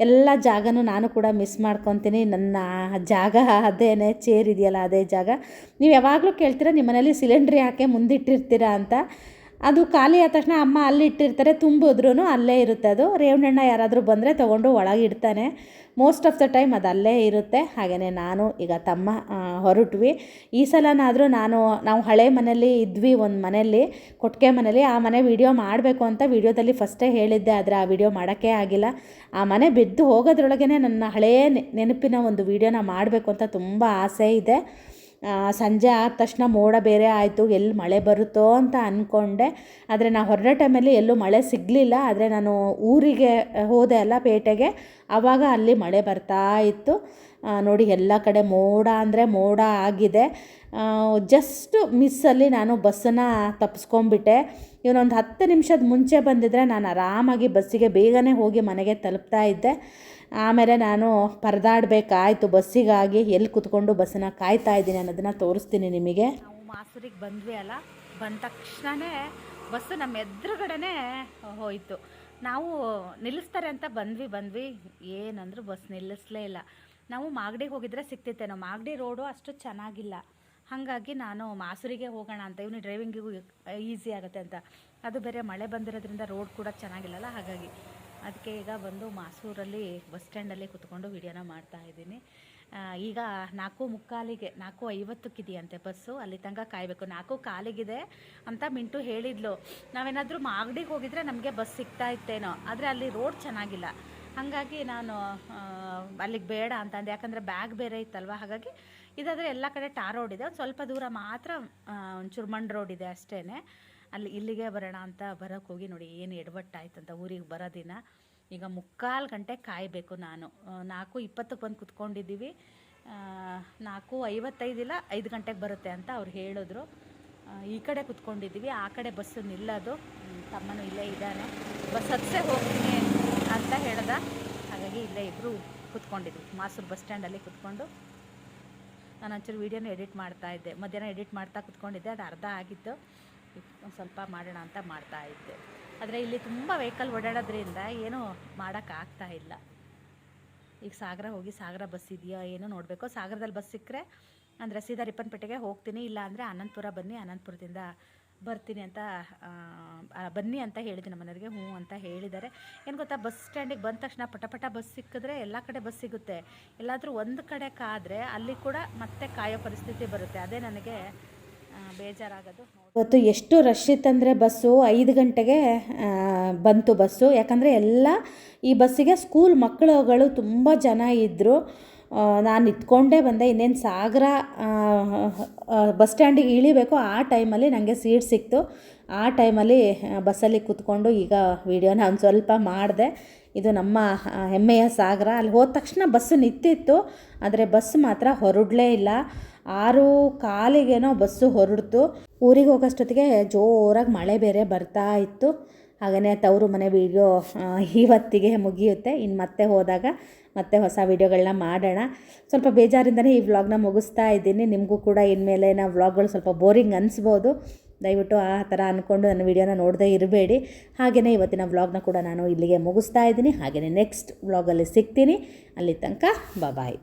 ಎಲ್ಲ ಜಾಗನೂ ನಾನು ಕೂಡ ಮಿಸ್ ಮಾಡ್ಕೊತೀನಿ. ನನ್ನ ಜಾಗ ಅದೇನೆ ಚೇರ್ ಇದೆಯಲ್ಲ ಅದೇ ಜಾಗ. ನೀವು ಯಾವಾಗಲೂ ಕೇಳ್ತೀರಾ ನಿಮ್ಮ ಮನೇಲಿ ಸಿಲಿಂಡ್ರ್ ಯಾಕೆ ಮುಂದಿಟ್ಟಿರ್ತೀರಾ ಅಂತ. ಅದು ಖಾಲಿ ಆದ ತಕ್ಷಣ ಅಮ್ಮ ಅಲ್ಲಿ ಇಟ್ಟಿರ್ತಾರೆ ತುಂಬಿದ್ರೂ ಅಲ್ಲೇ ಇರುತ್ತೆ ಅದು. ರೇವಣ್ಣಣ್ಣ ಯಾರಾದರೂ ಬಂದರೆ ತೊಗೊಂಡು ಒಳಗೆ ಇಡ್ತಾನೆ. ಮೋಸ್ಟ್ ಆಫ್ ದ ಟೈಮ್ ಅದು ಅಲ್ಲೇ ಇರುತ್ತೆ. ಹಾಗೆಯೇ ನಾನು, ಈಗ ತಮ್ಮ ಹೊರಟ್ವಿ. ಈ ಸಲನಾದರೂ ನಾನು, ನಾವು ಹಳೆ ಮನೇಲಿ ಇದ್ವಿ ಒಂದು ಮನೆಯಲ್ಲಿ ಕೊಟ್ಟಿಗೆ ಮನೇಲಿ ಆ ಮನೆ ವಿಡಿಯೋ ಮಾಡಬೇಕು ಅಂತ ವಿಡಿಯೋದಲ್ಲಿ ಫಸ್ಟೇ ಹೇಳಿದ್ದೆ, ಆದರೆ ಆ ವಿಡಿಯೋ ಮಾಡೋಕ್ಕೆ ಆಗಿಲ್ಲ. ಆ ಮನೆ ಬಿದ್ದು ಹೋಗೋದ್ರೊಳಗೇ ನನ್ನ ಹಳೆಯ ನೆನಪಿನ ಒಂದು ವಿಡಿಯೋನ ಮಾಡಬೇಕು ಅಂತ ತುಂಬ ಆಸೆ ಇದೆ. ಸಂಜೆ ಆದ ತಕ್ಷಣ ಮೋಡ ಬೇರೆ ಆಯಿತು ಎಲ್ಲಿ ಮಳೆ ಬರುತ್ತೋ ಅಂತ ಅಂದ್ಕೊಂಡೆ ಆದರೆ ನಾನು ಹೊರಡೋ ಟೈಮಲ್ಲಿ ಎಲ್ಲೂ ಮಳೆ ಸಿಗಲಿಲ್ಲ. ಆದರೆ ನಾನು ಊರಿಗೆ ಹೋದೆ ಅಲ್ಲ ಪೇಟೆಗೆ ಆವಾಗ ಅಲ್ಲಿ ಮಳೆ ಬರ್ತಾ ಇತ್ತು. ನೋಡಿ ಎಲ್ಲ ಕಡೆ ಮೋಡ ಅಂದರೆ ಮೋಡ ಆಗಿದೆ. ಜಸ್ಟ್ ಮಿಸ್ಸಲ್ಲಿ ನಾನು ಬಸ್ಸನ್ನು ತಪ್ಪಿಸ್ಕೊಂಬಿಟ್ಟೆ ಇವನೊಂದು ಹತ್ತು ನಿಮಿಷದ ಮುಂಚೆ ಬಂದಿದ್ದರೆ ನಾನು ಆರಾಮಾಗಿ ಬಸ್ಸಿಗೆ ಬೇಗನೆ ಹೋಗಿ ಮನೆಗೆ ತಲುಪ್ತಾ ಇದ್ದೆ. ಆಮೇಲೆ ನಾನು ಪರದಾಡಬೇಕಾಯ್ತು ಬಸ್ಸಿಗಾಗಿ ಎಲ್ಲಿ ಕುತ್ಕೊಂಡು ಬಸ್ಸನ್ನ ಕಾಯ್ತಾ ಇದ್ದೀನಿ ಅನ್ನೋದನ್ನ ತೋರಿಸ್ತೀನಿ ನಿಮಗೆ. ನಾವು ಮಾಸೂರಿಗೆ ಬಂದ್ವಿ ಅಲ್ಲ, ಬಂದ ತಕ್ಷಣವೇ ಬಸ್ಸು ನಮ್ಮ ಎದುರುಗಡೆನೇ ಹೋಯಿತು. ನಾವು ನಿಲ್ಲಿಸ್ತಾರೆ ಅಂತ ಬಂದ್ವಿ ಬಂದ್ವಿ. ಏನಂದ್ರು ಬಸ್ ನಿಲ್ಲಿಸ್ಲೇ ಇಲ್ಲ. ನಾವು ಮಾಗಡಿಗೆ ಹೋಗಿದ್ರೆ ಸಿಕ್ತಿತ್ತೇನೋ ಮಾಗಡಿ ರೋಡು ಅಷ್ಟು ಚೆನ್ನಾಗಿಲ್ಲ. ಹಾಗಾಗಿ ನಾನು ಮಾಸೂರಿಗೆ ಹೋಗೋಣ ಅಂತ ಇವನು ಡ್ರೈವಿಂಗಿಗೂ ಈಸಿ ಆಗುತ್ತೆ ಅಂತ. ಅದು ಬೇರೆ ಮಳೆ ಬಂದಿರೋದ್ರಿಂದ ರೋಡ್ ಕೂಡ ಚೆನ್ನಾಗಿಲ್ಲಲ್ಲ, ಹಾಗಾಗಿ. ಅದಕ್ಕೆ ಈಗ ಬಂದು ಮಾಸೂರಲ್ಲಿ ಬಸ್ ಸ್ಟ್ಯಾಂಡಲ್ಲಿ ಕುತ್ಕೊಂಡು ವಿಡಿಯೋನ ಮಾಡ್ತಾ ಇದ್ದೀನಿ. ಈಗ ನಾಲ್ಕು ಮುಕ್ಕಾಲಿಗೆ, ನಾಲ್ಕು ಐವತ್ತಕ್ಕಿದೆಯಂತೆ ಬಸ್ಸು. ಅಲ್ಲಿ ತನಕ ಕಾಯಬೇಕು. ನಾಲ್ಕು ಕಾಲಿಗಿದೆ ಅಂತ ಮಿಂಟು ಹೇಳಿದ್ಲು. ನಾವೇನಾದರೂ ಮಾಗಡಿಗೆ ಹೋಗಿದ್ರೆ ನಮಗೆ ಬಸ್ ಸಿಗ್ತಾ ಇತ್ತೇನೋ. ಆದರೆ ಅಲ್ಲಿ ರೋಡ್ ಚೆನ್ನಾಗಿಲ್ಲ. ಹಾಗಾಗಿ ನಾನು ಅಲ್ಲಿಗೆ ಬೇಡ ಅಂತ ಅಂದೆ. ಯಾಕಂದರೆ ಬ್ಯಾಗ್ ಬೇರೆ ಇತ್ತಲ್ವ? ಹಾಗಾಗಿ ಇದಾದರೆ ಎಲ್ಲ ಕಡೆ ಟಾರ್ ರೋಡ್ ಇದೆ. ಸ್ವಲ್ಪ ದೂರ ಮಾತ್ರ ಒಂಚೂರು ಮಣ್ಣು ರೋಡ್ ಇದೆ ಅಷ್ಟೇ ಅಲ್ಲಿ ಇಲ್ಲಿಗೆ ಬರೋಣ ಅಂತ ಬರೋಕ್ಕೆ ಹೋಗಿ ನೋಡಿ ಏನು ಎಡವಟ್ಟಾಯ್ತಂತ ಊರಿಗೆ ಬರೋ ದಿನ. ಈಗ ಮುಕ್ಕಾಲು ಗಂಟೆ ಕಾಯಬೇಕು ನಾನು. ನಾಲ್ಕು ಇಪ್ಪತ್ತಕ್ಕೆ ಬಂದು ಕುತ್ಕೊಂಡಿದ್ದೀವಿ. ನಾಲ್ಕು ಐವತ್ತೈದಿಲ್ಲ ಐದು ಗಂಟೆಗೆ ಬರುತ್ತೆ ಅಂತ ಅವ್ರು ಹೇಳಿದ್ರು. ಈ ಕಡೆ ಕುತ್ಕೊಂಡಿದ್ದೀವಿ, ಆ ಕಡೆ ಬಸ್ಸು ನಿಲ್ಲೋದು. ತಮ್ಮನೂ ತಮ್ಮನು ಇಲ್ಲೇ ಇದ್ದಾನೆ. ಬಸ್ ಹತ್ಸೆ ಹೋಗ್ತೀನಿ ಅಂತ ಹೇಳ್ದ. ಹಾಗಾಗಿ ಇಲ್ಲೇ ಇಬ್ಬರು ಕುತ್ಕೊಂಡಿದ್ವಿ. ಮಾಸೂರು ಬಸ್ ಸ್ಟ್ಯಾಂಡಲ್ಲಿ ಕುತ್ಕೊಂಡು. ನಾನು ಒಂಚೂರು ವೀಡಿಯೋನ ಎಡಿಟ್ ಮಾಡ್ತಾ ಇದ್ದೆ. ಮಧ್ಯಾಹ್ನ ಎಡಿಟ್ ಮಾಡ್ತಾ ಕುತ್ಕೊಂಡಿದ್ದೆ. ಅದು ಅರ್ಧ ಆಗಿತ್ತು. ಒಂದು ಸ್ವಲ್ಪ ಮಾಡೋಣ ಅಂತ ಮಾಡ್ತಾ ಇದ್ದೆ. ಆದರೆ ಇಲ್ಲಿ ತುಂಬ ವೆಹಿಕಲ್ ಓಡಾಡೋದ್ರಿಂದ ಏನೂ ಮಾಡೋಕ್ಕಾಗ್ತಾ ಇಲ್ಲ. ಈಗ ಸಾಗರ ಹೋಗಿ ಸಾಗರ ಬಸ್ ಇದೆಯಾ, ಏನೋ ನೋಡಬೇಕು. ಸಾಗರದಲ್ಲಿ ಬಸ್ ಸಿಕ್ಕರೆ ಅಂದರೆ ಸೀದಾ ರಿಪ್ಪನ್ಪೇಟೆಗೆ ಹೋಗ್ತೀನಿ ಇಲ್ಲ ಅಂದರೆ ಅನಂತಪುರ ಬನ್ನಿ, ಅನಂತಪುರದಿಂದ ಬರ್ತೀನಿ ಅಂತ ಬನ್ನಿ ಅಂತ ಹೇಳಿದ್ದೆ ನಮ್ಮ ಹ್ಞೂ ಅಂತ ಹೇಳಿದ್ದಾರೆ. ಏನು ಗೊತ್ತಾ ಬಸ್ ಸ್ಟ್ಯಾಂಡಿಗೆ ಬಂದ ತಕ್ಷಣ ಪಟಪಟ ಬಸ್ ಸಿಕ್ಕಿದ್ರೆ ಎಲ್ಲ ಕಡೆ ಬಸ್ ಸಿಗುತ್ತೆ. ಎಲ್ಲಾದರೂ ಒಂದು ಕಡೆ ಕಾದರೆ ಅಲ್ಲಿ ಕೂಡ ಮತ್ತೆ ಕಾಯೋ ಪರಿಸ್ಥಿತಿ ಬರುತ್ತೆ. ಅದೇ ನನಗೆ ಬೇಜಾರಾಗೋದು. ಇವತ್ತು ಎಷ್ಟು ರಶ್ ಇತ್ತಂದರೆ ಬಸ್ಸು, ಐದು ಗಂಟೆಗೆ ಬಂತು ಬಸ್ಸು. ಯಾಕಂದರೆ ಎಲ್ಲ ಈ ಬಸ್ಸಿಗೆ ಸ್ಕೂಲ್ ಮಕ್ಕಳುಗಳು ತುಂಬ ಜನ ಇದ್ದರು ನಾನು ನಿಂತ್ಕೊಂಡೇ ಬಂದೆ. ಇನ್ನೇನು ಸಾಗರ ಬಸ್ ಸ್ಟ್ಯಾಂಡಿಗೆ ಇಳಿಬೇಕು. ಆ ಟೈಮಲ್ಲಿ ನನಗೆ ಸೀಟ್ ಸಿಕ್ತು. ಆ ಟೈಮಲ್ಲಿ ಬಸ್ಸಲ್ಲಿ ಕೂತ್ಕೊಂಡು ಈಗ ವೀಡಿಯೋನ ಒಂದು ಸ್ವಲ್ಪ ಮಾಡಿದೆ. ಇದು ನಮ್ಮ ಹೆಮ್ಮೆಯ ಸಾಗರ. ಅಲ್ಲಿ ಹೋದ ತಕ್ಷಣ ಬಸ್ಸು ನಿಂತಿತ್ತು, ಆದರೆ ಬಸ್ ಮಾತ್ರ ಹೊರಡಲೇ ಇಲ್ಲ. ಆರು ಕಾಲಿಗೇನೋ ಬಸ್ಸು ಹೊರಡ್ತು. ಊರಿಗೆ ಹೋಗೋಷ್ಟೊತ್ತಿಗೆ ಜೋರಾಗಿ ಮಳೆ ಬೇರೆ ಬರ್ತಾ ಇತ್ತು. ಹಾಗೆಯೇ ತವರು ಮನೆ ವೀಡಿಯೋ ಇವತ್ತಿಗೆ ಮುಗಿಯುತ್ತೆ. ಇನ್ನು ಮತ್ತೆ ಹೋದಾಗ ಮತ್ತೆ ಹೊಸ ವೀಡಿಯೋಗಳನ್ನ ಮಾಡೋಣ. ಸ್ವಲ್ಪ ಬೇಜಾರಿಂದನೇ ಈ ವ್ಲಾಗ್ನ ಮುಗಿಸ್ತಾ ಇದ್ದೀನಿ. ನಿಮಗೂ ಕೂಡ ಇನ್ಮೇಲೆ ನಾವು ವ್ಲಾಗ್ಗಳು ಸ್ವಲ್ಪ ಬೋರಿಂಗ್ ಅನಿಸ್ಬೋದು. ದಯವಿಟ್ಟು ಆ ಥರ ಅಂದ್ಕೊಂಡು ನನ್ನ ವೀಡಿಯೋನ ನೋಡದೇ ಇರಬೇಡಿ. ಹಾಗೆಯೇ ಇವತ್ತಿನ ವ್ಲಾಗ್ನ ಕೂಡ ನಾನು ಇಲ್ಲಿಗೆ ಮುಗಿಸ್ತಾ ಇದ್ದೀನಿ. ಹಾಗೆಯೇ ನೆಕ್ಸ್ಟ್ ವ್ಲಾಗಲ್ಲಿ ಸಿಗ್ತೀನಿ. ಅಲ್ಲಿ ತನಕ ಬಾಯ್